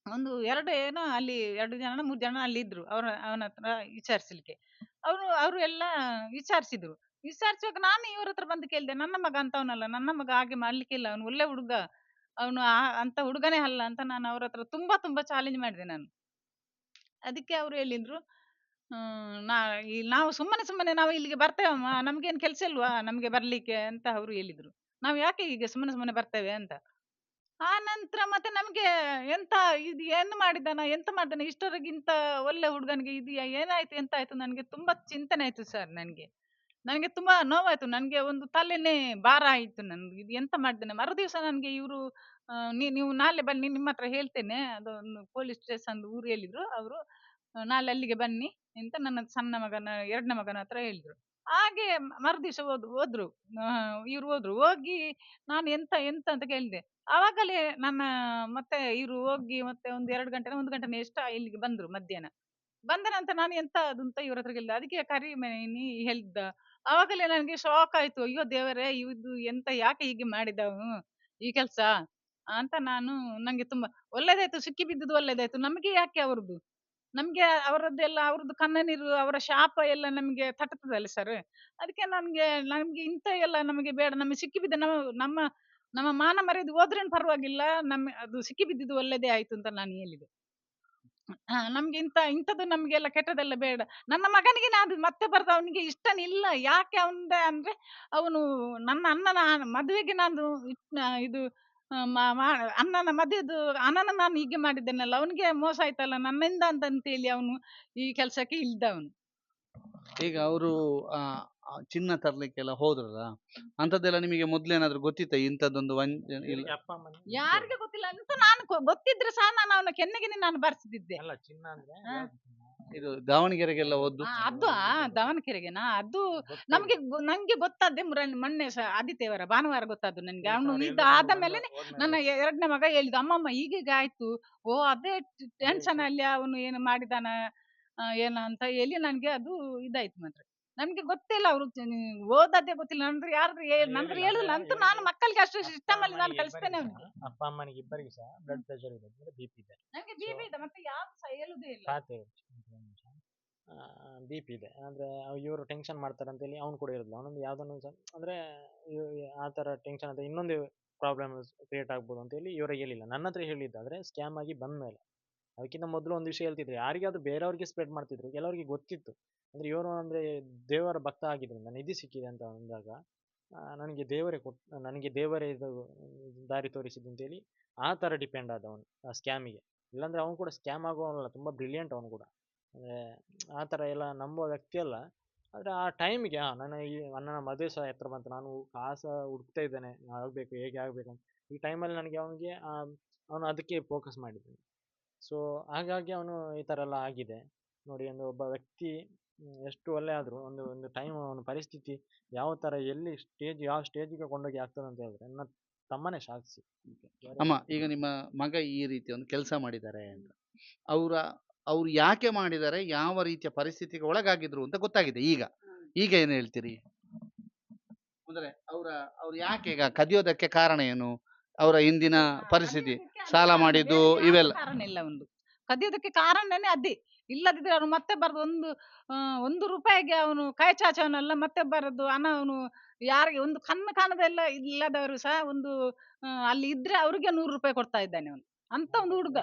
ಒಂದು ಎರಡು ಏನೋ ಅಲ್ಲಿ ಎರಡು ಜನ ಮೂರು ಜನ ಅಲ್ಲಿ ಇದ್ರು. ಅವರ ಅವನ ಹತ್ರ ವಿಚಾರಿಸ್ಲಿಕ್ಕೆ. ಅವರು ಅವರು ಎಲ್ಲ ವಿಚಾರಿಸಿದ್ರು. ವಿಚಾರಿಸುವಾಗ ನಾನು ಇವ್ರ ಹತ್ರ ಬಂದು ಕೇಳಿದೆ, ನನ್ನ ಮಗ ಅಂತವನಲ್ಲ, ನನ್ನ ಮಗ ಹಾಗೆ ಮಾಡ್ಲಿಕ್ಕಿಲ್ಲ ಅವನು ಒಳ್ಳೆ ಹುಡುಗ, ಅವನು ಅಂತ ಹುಡುಗನೇ ಅಲ್ಲ ಅಂತ ನಾನು ಅವ್ರ ಹತ್ರ ತುಂಬಾ ತುಂಬಾ ಚಾಲೆಂಜ್ ಮಾಡಿದೆ ನಾನು. ಅದಕ್ಕೆ ಅವ್ರು ಹೇಳಿದ್ರು ನಾ ನಾವು ಸುಮ್ಮನೆ ಸುಮ್ಮನೆ ನಾವು ಇಲ್ಲಿಗೆ ಬರ್ತೇವಮ್ಮ, ನಮ್ಗೇನು ಕೆಲಸ ಇಲ್ವಾ, ನಮ್ಗೆ ಬರ್ಲಿಕ್ಕೆ ಅಂತ ಅವರು ಹೇಳಿದ್ರು. ನಾವು ಯಾಕೆ ಹೀಗೆ ಸುಮ್ಮನೆ ಸುಮ್ಮನೆ ಬರ್ತೇವೆ ಅಂತ. ಆ ನಂತರ ಮತ್ತೆ ನಮ್ಗೆ ಎಂತ ಇದು ಏನು ಮಾಡಿದಾನ ಎಂತ ಮಾಡಿದಾನ, ಇಷ್ಟರಗಿಂತ ಒಳ್ಳೆ ಹುಡುಗನಿಗೆ ಇದೆಯಾ, ಏನಾಯ್ತು ಎಂತ ಆಯ್ತು ನನಗೆ ತುಂಬಾ ಚಿಂತನೆ ಆಯ್ತು ಸರ್ ನನಗೆ. ನನಗೆ ತುಂಬಾ ನೋವಾಯ್ತು. ನನಗೆ ಒಂದು ತಲೆನೇ ಭಾರ ಆಯ್ತು ನನ್ಗೆ. ಇದು ಎಂತ ಮಾಡಿದ್ದೇನೆ ಮರುದಿವಸ ನನಗೆ ಇವರು ನೀವು ನಾಳೆ ಬನ್ನಿ ನಿಮ್ಮ ಹತ್ರ ಹೇಳ್ತೇನೆ. ಅದೊಂದು ಪೊಲೀಸ್ ಸ್ಟೇಷನ್ ಊರು ಹೇಳಿದ್ರು. ಅವರು ನಾಳೆ ಅಲ್ಲಿಗೆ ಬನ್ನಿ ಅಂತ ನನ್ನ ಸಣ್ಣ ಮಗನ, ಎರಡನೇ ಮಗನ ಹತ್ರ ಹೇಳಿದ್ರು. ಹಾಗೆ ಮರುದಿವಸ ಹೋದ್ರು ಹೋದ್, ಹೋದ್ರು. ಇವ್ರು ಹೋದ್ರು. ಹೋಗಿ ನಾನು ಎಂತ ಎಂತ ಅಂತ ಕೇಳಿದೆ. ಆವಾಗಲೇ ನನ್ನ, ಮತ್ತೆ ಇವರು ಹೋಗಿ ಮತ್ತೆ ಒಂದು ಎರಡು ಗಂಟೆ, ಒಂದು ಗಂಟೆ ಎಷ್ಟ ಇಲ್ಲಿಗೆ ಬಂದ್ರು ಮಧ್ಯಾಹ್ನ. ಬಂದ ನಂತರ ನಾನು ಎಂತ ಅದು ಅಂತ ಇವ್ರ ಹತ್ರ ಕೇಳಿದೆ. ಅದಕ್ಕೆ ಕರಿ ನೀ ಹೇಳ್ದ ಆವಾಗಲೇ ನನಗೆ ಶಾಕ್ ಆಯ್ತು. ಅಯ್ಯೋ ದೇವರೇ ಇದು ಎಂತ ಯಾಕೆ ಹೀಗೆ ಮಾಡಿದವು ಈ ಕೆಲಸ? ಅಂತ ನಾನು ನಂಗೆ ತುಂಬಾ ಒಳ್ಳೇದಾಯ್ತು, ಸಿಕ್ಕಿ ಬಿದ್ದುದು ಒಳ್ಳೇದಾಯ್ತು. ನಮಗೆ ಯಾಕೆ ಅವ್ರದ್ದು ನಮ್ಗೆ ಅವರದ್ದೆಲ್ಲ, ಅವ್ರದ್ದು ಕಣ್ಣನಿರು ಅವರ ಶಾಪ ಎಲ್ಲ ನಮಗೆ ತಟ್ಟುತ್ತದಲ್ಲ ಸರ್ ಅದಕ್ಕೆ ನನ್ಗೆ, ನಮ್ಗೆ ಇಂಥ ಎಲ್ಲ ನಮಗೆ ಬೇಡ. ನಮಗೆ ಸಿಕ್ಕಿ ಬಿದ್ದ ನಮ್ಮ ನಮ್ಮ ನಮ್ಮ ಮಾನ ಮರ್ಯಾದೆ ಹೋದ್ರೇನು ಪರವಾಗಿಲ್ಲ. ನಮ್ಮ ಅದು ಸಿಕ್ಕಿ ಬಿದ್ದಿದ್ದು ಒಳ್ಳೇದೇ ಆಯ್ತು ಅಂತ ನಾನು ಹೇಳಿದೆ. ಹಾ, ನಮ್ಗೆ ಇಂಥ ಇಂಥದ್ದು ನಮ್ಗೆಲ್ಲ ಕೆಟ್ಟದೆಲ್ಲ ಬೇಡ. ನನ್ನ ಮಗನಿಗೆ ನಾನು ಮತ್ತೆ ಬರೆದು ಅವನಿಗೆ ಇಷ್ಟನಿಲ್ಲ ಯಾಕೆ ಅವನ ಅಂದ್ರೆ ಅವನು ನನ್ನ ಅಣ್ಣನ ಮದುವೆಗೆ ನಾನು ಇದು ಅಣ್ಣನ ಮದುವೆದು, ಅಣ್ಣನ ನಾನು ಹೀಗೆ ಮಾಡಿದ್ದೇನಲ್ಲ, ಅವನಿಗೆ ಮೋಸ ಆಯ್ತಲ್ಲ, ನನ್ನಿಂದ ಅಂತ ಅಂತೇಳಿ ಅವನು ಈ ಕೆಲಸಕ್ಕೆ ಇಲ್ದವನು. ಈಗ ಅವರು ಚಿನ್ನ ತರ್ಲಿಕ್ಕೆಲ್ಲ ಹೋದ್ರಲ್ಲ ಅಂತದ್ದೆಲ್ಲ ನಿಮಗೆ ಮೊದ್ಲೇನಾದ್ರೂ ಗೊತ್ತಿತ್ತ? ಇಂಥದ್ದೊಂದು ಇಲ್ಲ. ಅಪ್ಪ ಯಾರಿಗೆ ಗೊತ್ತಿಲ್ಲ. ಅಂತ ನಾನು ಗೊತ್ತಿದ್ರೆ ಸಹ ನಾನು ಅವನ ಕೆನ್ನೆಗೆ ನಾನು ಬರ್ಸಿದ್ದೆ. ಅಲ್ಲ ಚಿನ್ನ ಅಂದ್ರೆ ಹಾ. ಯಾವ್ದು ಚಿನ್ನ? ಇದು ದಾವಣಗೆರೆಗೆಲ್ಲ ಹೋದ್ದು ಆ, ಅದು ಆ ದಾವಣಗೆರೆಗೆನಾ? ಅದು ನಮ್ಗೆ. ಗೊ- ನಂಗೆ ಗೊತ್ತಾದ್ದೆ ಮುರ- ಮೊನ್ನೆ ಸ ಆದಿತ್ಯವಾರ ಭಾನುವಾರ ಗೊತ್ತಾದ್ದು ನನ್ಗೆ. ಅವನು ಇದ್ದ ಇದು ಆದ ಮೇಲೆ ಹೋದ್ಮೇಲೆ ನನ್ನ ಎರಡನೇ ಮಗ ಹೇಳಿದ ಅಮ್ಮಮ್ಮ ಈಗೀಗ ಆಯ್ತು. ಓ ಅದೇ ಟೆನ್ಷನ್ ಅಲ್ಲಿ ಅವನು ಏನು ಮಾಡಿದಾನ ಆ, ಏನು ಅಂತ ಹೇಳಿ ನನ್ಗೆ ಅದು ಇದಾಯ್ತು ಮಾತ್ರ. ನಮ್ಗೆ ಗೊತ್ತಿಲ್ಲ ಅವರು ಓದದ್ದೇ ಗೊತ್ತಿಲ್ಲ. ನಂದ್ರ ಯಾರು ನಂದ್ರ ಹೇಳಿಲ್ಲ ಹೇಳುದಿಲ್ಲ ಅಂತ ನಾನು ಮಕ್ಕಳಿಗೆ ಅಷ್ಟು ಸಿಸ್ಟಮ್ ಅಲ್ಲಿ ನಾನು ಕಲಿಸ್ತೇನೆ ಅಪ್ಪ ಅಮ್ಮನಿಗೆ ಇಬ್ಬರಿಗೆ ಸಹ ಬ್ಲಡ್ ಪ್ರೆಷರ್ ಇದೆ ಅಂದ್ರೆ ಬಿ ಪಿ ಇದೆ. ನಂಗೆ ಬಿಪಿ ಇದೆ ಮತ್ತೆ ಯಾರು ಸಹ ಹೇಳುದೇ ಇಲ್ಲ. ಖಾತೆ ಬಿ ಪಿ ಇದೆ ಅಂದ್ರೆ ಇವರು ಟೆನ್ಷನ್ ಮಾಡ್ತಾರೆ ಅಂತ ಹೇಳಿ ಅವ್ನು ಕೂಡ ಇರೋದಿಲ್ಲ ಅವನೊಂದು ಯಾವ್ದನ್ನು ಸಹ ಅಂದ್ರೆ ಆ ತರ ಟೆನ್ಷನ್ ಅಂತ ಇನ್ನೊಂದು ಪ್ರಾಬ್ಲಮ್ ಕ್ರಿಯೇಟ್ ಆಗ್ಬೋದು ಅಂತ ಹೇಳಿ ಇವರೇ ಹೇಳಿಲ್ಲ. ನನ್ನ ಹತ್ರ ಹೇಳಿದ್ದಾದ್ರೆ ಸ್ಕ್ಯಾಮ್ ಆಗಿ ಬಂದ್ಮೇಲೆ ಅದಕ್ಕಿಂತ ಮೊದಲು ಒಂದು ವಿಷಯ ಹೇಳ್ತಿದ್ರು. ಯಾರಿಗಾದ್ರೂ ಬೇರೆಯವ್ರಿಗೆ ಸ್ಪ್ರೆಡ್ ಮಾಡ್ತಿದ್ರು ಕೆಲವರಿಗೆ ಗೊತ್ತಿತ್ತು. ಅಂದ್ರೆ ಇವರು ಅಂದ್ರೆ ದೇವರ ಭಕ್ತ ಆಗಿದ್ರಿಂದ ನಿಧಿ ಸಿಕ್ಕಿದೆ ಅಂತ ಅಂದಾಗ ನನಗೆ ದೇವರೇ ಕೊಟ್, ನನಗೆ ದೇವರೇ ಇದು, ದಾರಿ ತೋರಿಸಿದ್ದು ಅಂತೇಳಿ ಆ ಥರ ಡಿಪೆಂಡ್ ಆದವನು, ಆ ಸ್ಕ್ಯಾಮಿಗೆ ಇಲ್ಲಾಂದರೆ ಅವನು ಕೂಡ ಸ್ಕ್ಯಾಮ್ ಆಗೋವಲ್ಲ ತುಂಬ ಬ್ರಿಲಿಯಂಟ್ ಅವನು ಕೂಡ. ಅಂದರೆ ಆ ಥರ ಎಲ್ಲ ನಂಬುವ ವ್ಯಕ್ತಿ ಅಲ್ಲ. ಆದರೆ ಆ ಟೈಮಿಗೆ ನನ್ನ ಈ ಅಣ್ಣನ ಮದುವೆ ಸಹ ಹತ್ರ ಬಂತು, ನಾನು ಕಾಸ ಹುಡುಕ್ತಾ ಇದ್ದೇನೆ, ಆಗಬೇಕು, ಹೇಗೆ ಆಗಬೇಕು ಅಂತ. ಈ ಟೈಮಲ್ಲಿ ನನಗೆ ಅವನಿಗೆ ಅವನು ಅದಕ್ಕೆ ಫೋಕಸ್ ಮಾಡಿದ್ದಾನೆ. ಸೊ ಹಾಗಾಗಿ ಅವನು ಈ ಥರ ಎಲ್ಲ ಆಗಿದೆ. ನೋಡಿ, ಒಂದು ಒಬ್ಬ ವ್ಯಕ್ತಿ ಎಷ್ಟು ಒಳ್ಳೆ ಆದರೂ ಒಂದು ಒಂದು ಟೈಮ್ ಒಂದು ಪರಿಸ್ಥಿತಿ ಯಾವ ಥರ ಎಲ್ಲಿ ಸ್ಟೇಜ್ ಯಾವ ಸ್ಟೇಜಿಗೆ ಕೊಂಡೋಗಿ ಆಗ್ತದೆ ಅಂತ ಹೇಳಿದ್ರೆ ನನ್ನ ತಮ್ಮನೇ ಸಾಕ್ಷಿ ಅಮ್ಮ ಈಗ ನಿಮ್ಮ ಮಗ ಈ ರೀತಿ ಒಂದು ಕೆಲಸ ಮಾಡಿದ್ದಾರೆ ಅಂತ. ಅವರ ಅವ್ರು ಯಾಕೆ ಮಾಡಿದ್ದಾರೆ ಯಾವ ರೀತಿಯ ಪರಿಸ್ಥಿತಿಗೆ ಒಳಗಾಗಿದ್ರು ಅಂತ ಗೊತ್ತಾಗಿದೆ ಈಗ. ಈಗ ಏನು ಹೇಳ್ತೀರಿ? ಅಂದರೆ ಅವರ ಅವ್ರು ಯಾಕೆ ಈಗ ಕದಿಯೋದಕ್ಕೆ ಕಾರಣ ಏನು? ಅವರ ಹಿಂದಿನ ಪರಿಸ್ಥಿತಿ ಸಾಲ ಮಾಡಿದ್ದು ಇವೆಲ್ಲ. ಕಾರಣ ಇಲ್ಲ ಒಂದು. ಕದಿಯೋದಕ್ಕೆ ಕಾರಣನೇ ಅದಿ. ಇಲ್ಲದಿದ್ರೆ ಅವನು ಮತ್ತೆ ಬರ್ದು ಒಂದು ಒಂದು ರೂಪಾಯಿಗೆ ಅವನು ಕೈ ಚಾಚವನಲ್ಲ, ಮತ್ತೆ ಬರೋದು ಹಣ ಅವನು ಯಾರಿಗೆ, ಒಂದು ಕಣ್ಣು ಕಾಣದೆಲ್ಲ ಇಲ್ಲದವರು ಸಹ ಒಂದು ಅಲ್ಲಿ ಇದ್ರೆ ಅವರಿಗೆ ನೂರು ರೂಪಾಯಿ ಕೊಡ್ತಾ ಇದ್ದಾನೆ ಅವನು. ಅಂತ ಒಂದು ಹುಡುಗ.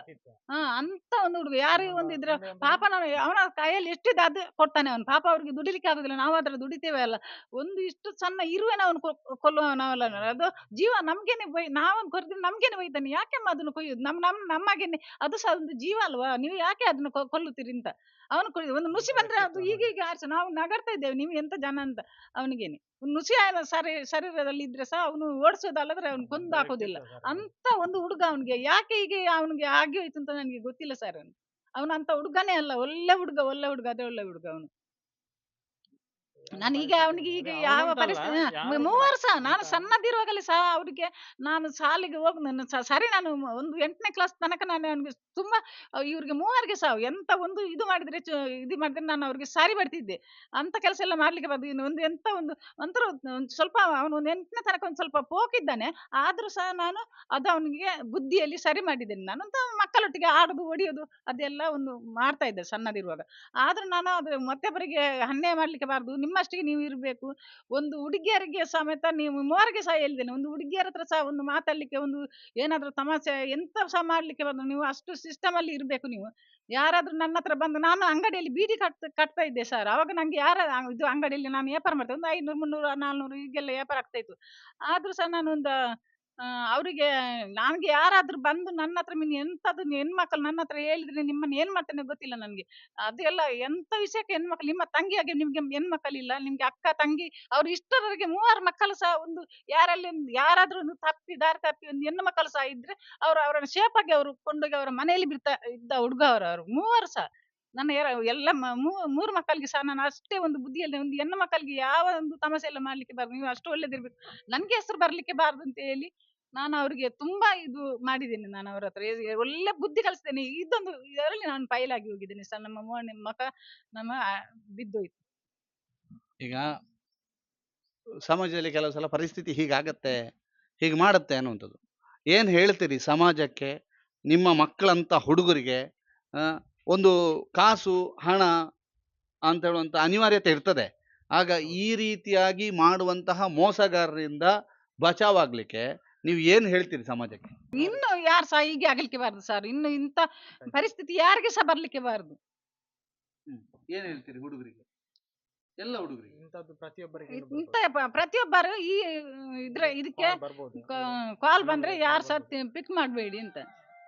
ಹಾ ಅಂತ ಒಂದು ಹುಡುಗ. ಯಾರಿಗೆ ಒಂದು ಇದ್ರೆ ಪಾಪ ನಾನು ಅವನ ಕೈಯಲ್ಲಿ ಎಷ್ಟಿದೆ ಅದು ಕೊಡ್ತಾನೆ ಅವನು. ಪಾಪ ಅವ್ರಿಗೆ ದುಡಿಲಿಕ್ಕೆ ಆಗುದಿಲ್ಲ. ನಾವು ಅದ್ರ ದುಡಿತೇವೆ ಅಲ್ಲ. ಒಂದು ಇಷ್ಟು ಸಣ್ಣ ಇರುವೆನ ಅವನು ಕೊಲ್ಲುವ ನಾವಲ್ಲ ಅದು ಜೀವ ನಮ್ಗೇನೆ ಬೈ ನಾವನ್ನು ಕೊರಿದ್ರೆ ನಮ್ಗೇನೆ ಬೈತಾನೆ. ಯಾಕೆಮ್ಮ ಅದನ್ನು ಕೊಯ್ಯುದು ನಮ್ ನಮ್ ನಮ್ಮಗೇನೆ ಅದು ಸಹ ಒಂದು ಜೀವ ಅಲ್ವಾ? ನೀವು ಯಾಕೆ ಅದನ್ನು ಕೊಲ್ಲುತ್ತೀರಿ ಅಂತ? ಅವನು ಕೊಯ್ದು ಒಂದು ನುಸಿ ಬಂದ್ರೆ ಅದು ಈಗ ಈಗ ಆರ್ಸ ನಾವು ನಗರ್ತಾ ಇದ್ದೇವೆ ನೀವು ಎಂತ ಜನ ಅಂತ ಅವನಿಗೇನೆ. ನುಸಿ ಸರಿ ಶರೀರದಲ್ಲಿ ಇದ್ರೆ ಸಹ ಅವನು ಓಡಿಸೋದಲ್ಲದ್ರೆ ಅವ್ನು ಕೊಂದು ಹಾಕೋದಿಲ್ಲ. ಅಂತ ಒಂದು ಹುಡುಗ ಅವನಿಗೆ ಯಾಕೆ ಹೀಗೆ ಅವನಿಗೆ ಆಗಿ ಹೋಯ್ತು ಅಂತ ನನಗೆ ಗೊತ್ತಿಲ್ಲ ಸರ್ ಅವನು. ಅವನು ಅಂತ ಹುಡುಗನೇ ಅಲ್ಲ ಒಳ್ಳೆ ಹುಡುಗ ಒಳ್ಳೆ ಹುಡುಗ ಅದೇ ಒಳ್ಳೆ ಹುಡುಗ ಅವನು. ನಾನು ಈಗ ಅವನಿಗೆ ಈಗ ಯಾವ ಪರಿಸ್ಥಿತಿ ಮೂವರು ಸಹ ನಾನು ಸಣ್ಣದಿರುವಾಗಲೇ ಸಹ ಅವ್ರಿಗೆ ನಾನು ಶಾಲೆಗೆ ಹೋಗಿ ನನ್ನ ಸರಿ ನಾನು ಒಂದು ಎಂಟನೇ ಕ್ಲಾಸ್ ತನಕ ನಾನು ಅವನಿಗೆ ತುಂಬಾ ಇವ್ರಿಗೆ ಮೂವರಿಗೆ ಸಹ ಎಂತ ಒಂದು ಇದು ಮಾಡಿದ್ರೆ ಇದು ಮಾಡಿದ್ರೆ ನಾನು ಅವ್ರಿಗೆ ಸಾರಿ ಬರ್ತಿದ್ದೆ. ಅಂತ ಕೆಲಸ ಎಲ್ಲ ಮಾಡ್ಲಿಕ್ಕೆ ಬಂದು ಇನ್ನು ಒಂದು ಎಂತ ಒಂದು ಒಂಥರ ಸ್ವಲ್ಪ ಅವನು ಒಂದು ಎಂಟನೇ ತನಕ ಒಂದು ಸ್ವಲ್ಪ ಪೋಕಿದ್ದಾನೆ ಆದ್ರೂ ಸಹ ನಾನು ಅದು ಅವನಿಗೆ ಬುದ್ಧಿಯಲ್ಲಿ ಸರಿ ಮಾಡಿದ್ದೇನೆ. ನಾನು ಅಂತ ಮಕ್ಕಳ ಮಕ್ಕಳೊಟ್ಟಿಗೆ ಆಡೋದು ಹೊಡಿಯೋದು ಅದೆಲ್ಲ ಒಂದು ಮಾಡ್ತಾ ಇದ್ದೆ ಸಣ್ಣದಿರುವಾಗ. ಆದ್ರೂ ನಾನು ಅದು ಮತ್ತೊಬ್ಬರಿಗೆ ಅನ್ಯಾಯ ಮಾಡ್ಲಿಕ್ಕೆ ಬಾರ್ದು ನಿಮ್ಮಷ್ಟಿಗೆ ನೀವು ಇರಬೇಕು. ಒಂದು ಹುಡುಗಿಯರಿಗೆ ಸಮೇತ ನೀವು ಮೂವರಿಗೆ ಸಹ ಹೇಳಿದ್ದೇನೆ. ಒಂದು ಹುಡುಗಿಯರ ಹತ್ರ ಸಹ ಒಂದು ಮಾತಾಡ್ಲಿಕ್ಕೆ ಒಂದು ಏನಾದ್ರೂ ತಮಾಷೆ, ಎಂತ ಸಹ ಮಾಡ್ಲಿಕ್ಕೆ ಬಂದು ನೀವು ಅಷ್ಟು ಸಿಸ್ಟಮ್ ಅಲ್ಲಿ ಇರಬೇಕು ನೀವು. ಯಾರಾದ್ರೂ ನನ್ನ ಹತ್ರ ಬಂದು ನಾನು ಅಂಗಡಿಯಲ್ಲಿ ಬೀದಿ ಕಟ್ ಕಟ್ತಾ ಇದ್ದೆ ಸರ್ ಅವಾಗ ನಂಗೆ ಯಾರ ಇದು ಅಂಗಡಿಯಲ್ಲಿ ನಾನು ವ್ಯಾಪಾರ ಮಾಡ್ತೇನೆ ಒಂದು ಐನೂರು, ಮುನ್ನೂರು, ನಾಲ್ನೂರು ಹೀಗೆಲ್ಲ ವ್ಯಾಪಾರ ಆಗ್ತಾ ಇತ್ತು. ಆದ್ರೂ ಸಹ ನಾನು ಒಂದು ಅವರಿಗೆ ನನಗೆ ಯಾರಾದ್ರೂ ಬಂದು ನನ್ನ ಹತ್ರ ನೀನು ಎಂಥದ್ದು ಹೆಣ್ಮಕ್ಳು ನನ್ನ ಹತ್ರ ಹೇಳಿದ್ರೆ ನಿಮ್ಮನ್ನ ಏನ್ ಮಾಡ್ತೇನೆ ಗೊತ್ತಿಲ್ಲ ನನಗೆ. ಅದೆಲ್ಲ ಎಂತ ವಿಷಯಕ್ಕೆ ಹೆಣ್ಮಕ್ಳು, ನಿಮ್ಮ ತಂಗಿಯಾಗೆ ನಿಮ್ಗೆ ಹೆಣ್ಮಕ್ಕಳಿಲ್ಲ ನಿಮ್ಗೆ ಅಕ್ಕ, ತಂಗಿ, ಅವ್ರು ಇಷ್ಟರವರೆಗೆ ಮೂವರು ಮಕ್ಕಳು ಸಹ ಒಂದು ಯಾರಲ್ಲಿ ಒಂದು ಯಾರಾದ್ರೂ ಒಂದು ತಪ್ಪಿ, ದಾರಿ ತಪ್ಪಿ ಒಂದು ಹೆಣ್ಣು ಮಕ್ಕಳು ಸಹ ಇದ್ರೆ ಅವರು ಅವರ ಶೇಪಾಗಿ ಅವರು ಕೊಂಡೋಗಿ ಅವರ ಮನೆಯಲ್ಲಿ ಬಿಡ್ತಾ, ಇದ್ದ ಹುಡುಗ ಅವರು ಅವರು ಮೂವರು ಸಹ. ನನ್ನ ಎಲ್ಲ ಮೂರು ಮಕ್ಕಳಿಗೆ ಸಹ ನಾನು ಅಷ್ಟೇ ಒಂದು ಬುದ್ಧಿಯಲ್ಲಿ ಒಂದು ಹೆಣ್ಣು ಮಕ್ಕಳಿಗೆ ಯಾವ ಒಂದು ತಮಾಷೆ ಎಲ್ಲ ಮಾಡ್ಲಿಕ್ಕೆ ಬಾರ್ದು ನೀವು ಅಷ್ಟು ಒಳ್ಳೇದಿರ್ಬೇಕು. ನನ್ಗೆ ಹೆಸರು ಬರ್ಲಿಕ್ಕೆ ಬಾರ್ದು ಅಂತ ಹೇಳಿ ನಾನು ಅವರಿಗೆ ತುಂಬಾ ಇದು ಮಾಡಿದ್ದೇನೆ. ನಾನು ಅವರ ಹತ್ರ ಒಳ್ಳೆ ಬುದ್ಧಿ ಕಲಿಸ್ತೇನೆ. ಇದೊಂದು, ಇದರಲ್ಲಿ ನಾನು ಫೈಲಾಗಿ ಹೋಗಿದ್ದೇನೆ. ಸರ್, ನಮ್ಮ ಮೋಹನ್ ಮಕ ನಮ್ಮ ಬಿದ್ದೋಯ್ತು. ಈಗ ಸಮಾಜದಲ್ಲಿ ಕೆಲವು ಸಲ ಪರಿಸ್ಥಿತಿ ಹೀಗಾಗತ್ತೆ, ಹೀಗೆ ಮಾಡುತ್ತೆ ಅನ್ನುವಂಥದ್ದು. ಏನು ಹೇಳ್ತೀರಿ ಸಮಾಜಕ್ಕೆ, ನಿಮ್ಮ ಮಕ್ಕಳಂತ ಹುಡುಗರಿಗೆ ಒಂದು ಕಾಸು, ಹಣ ಅಂತ ಹೇಳುವಂಥ ಅನಿವಾರ್ಯತೆ ಇರ್ತದೆ. ಆಗ ಈ ರೀತಿಯಾಗಿ ಮಾಡುವಂತಹ ಮೋಸಗಾರರಿಂದ ಬಚಾವಾಗ್ಲಿಕ್ಕೆ ನೀವು ಏನು ಹೇಳ್ತೀರಿ ಸಮಾಜಕ್ಕೆ? ಇನ್ನು ಯಾರು ಸಹ ಹೀಗೆ ಆಗ್ಲಿಕ್ಕೆ ಬಾರದು ಸರ್. ಇನ್ನು ಇಂಥ ಪರಿಸ್ಥಿತಿ ಯಾರಿಗೆ ಸಹ ಬರ್ಲಿಕ್ಕೆ ಬಾರದು? ಏನು ಹೇಳ್ತೀರಿ ಹುಡುಗರಿಗೆ? ಎಲ್ಲ ಹುಡುಗರಿಗೆ. ಇಂಥದ್ದು ಪ್ರತಿಯೊಬ್ಬರಿಗೆ ಇಂಥ ಪ- ಪ್ರತಿಯೊಬ್ಬರು ಈ ಇದ್ರ ಇದಕ್ಕೆ ಬರ್ಬೋದು. ಕಾಲ್ ಬಂದ್ರೆ ಯಾರು ಸಹ ಪಿಕ್ ಮಾಡಬೇಡಿ ಅಂತ.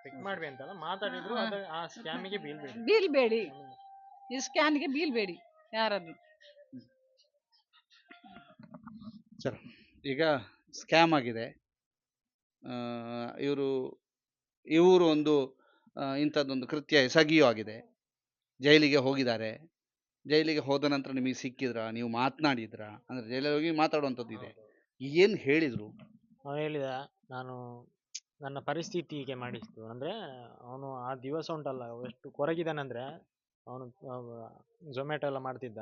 ಪಿಕ್ ಮಾಡ್ವಿ ಅಂತಲ್ಲ? ಮಾತಾಡಿದ್ರು. ಅದು ಆ ಸ್ಕ್ಯಾಮಿಗೆ ಬೀಳ್ಬೇಡಿ. ಬೀಳ್ಬೇಡಿ. ಈ ಸ್ಕ್ಯಾನ್ಗೆ ಬೀಳ್ಬೇಡಿ ಯಾರಾದ್ರೂ. ಸರ್ ಈಗ ಸ್ಕ್ಯಾಮ್ ಆಗಿದೆ. ಇವರು ಇವರು ಒಂದು ಇಂಥದ್ದೊಂದು ಕೃತ್ಯ ಎಸಗಿಯೂ ಆಗಿದೆ. ಜೈಲಿಗೆ ಹೋಗಿದ್ದಾರೆ. ಜೈಲಿಗೆ ಹೋದ ನಂತರ ನಿಮಗೆ ಸಿಕ್ಕಿದ್ರ? ನೀವು ಮಾತನಾಡಿದ್ರಾ? ಅಂದ್ರೆ ಜೈಲಲ್ಲಿ ಹೋಗಿ ಮಾತಾಡುವಂಥದ್ದು ಇದೆ. ಏನು ಹೇಳಿದರು? ಅವನು ಹೇಳಿದ ನಾನು ನನ್ನ ಪರಿಸ್ಥಿತಿ ಹೀಗೆ ಮಾಡಿಸ್ತು ಅಂದ್ರೆ ಅವನು ಆ ದಿವಸ ಉಂಟಲ್ಲ ಎಷ್ಟು ಕೊರಗಿದಾನಂದ್ರೆ ಅವನು ಝೊಮ್ಯಾಟೊ ಎಲ್ಲ ಮಾಡ್ತಿದ್ದ.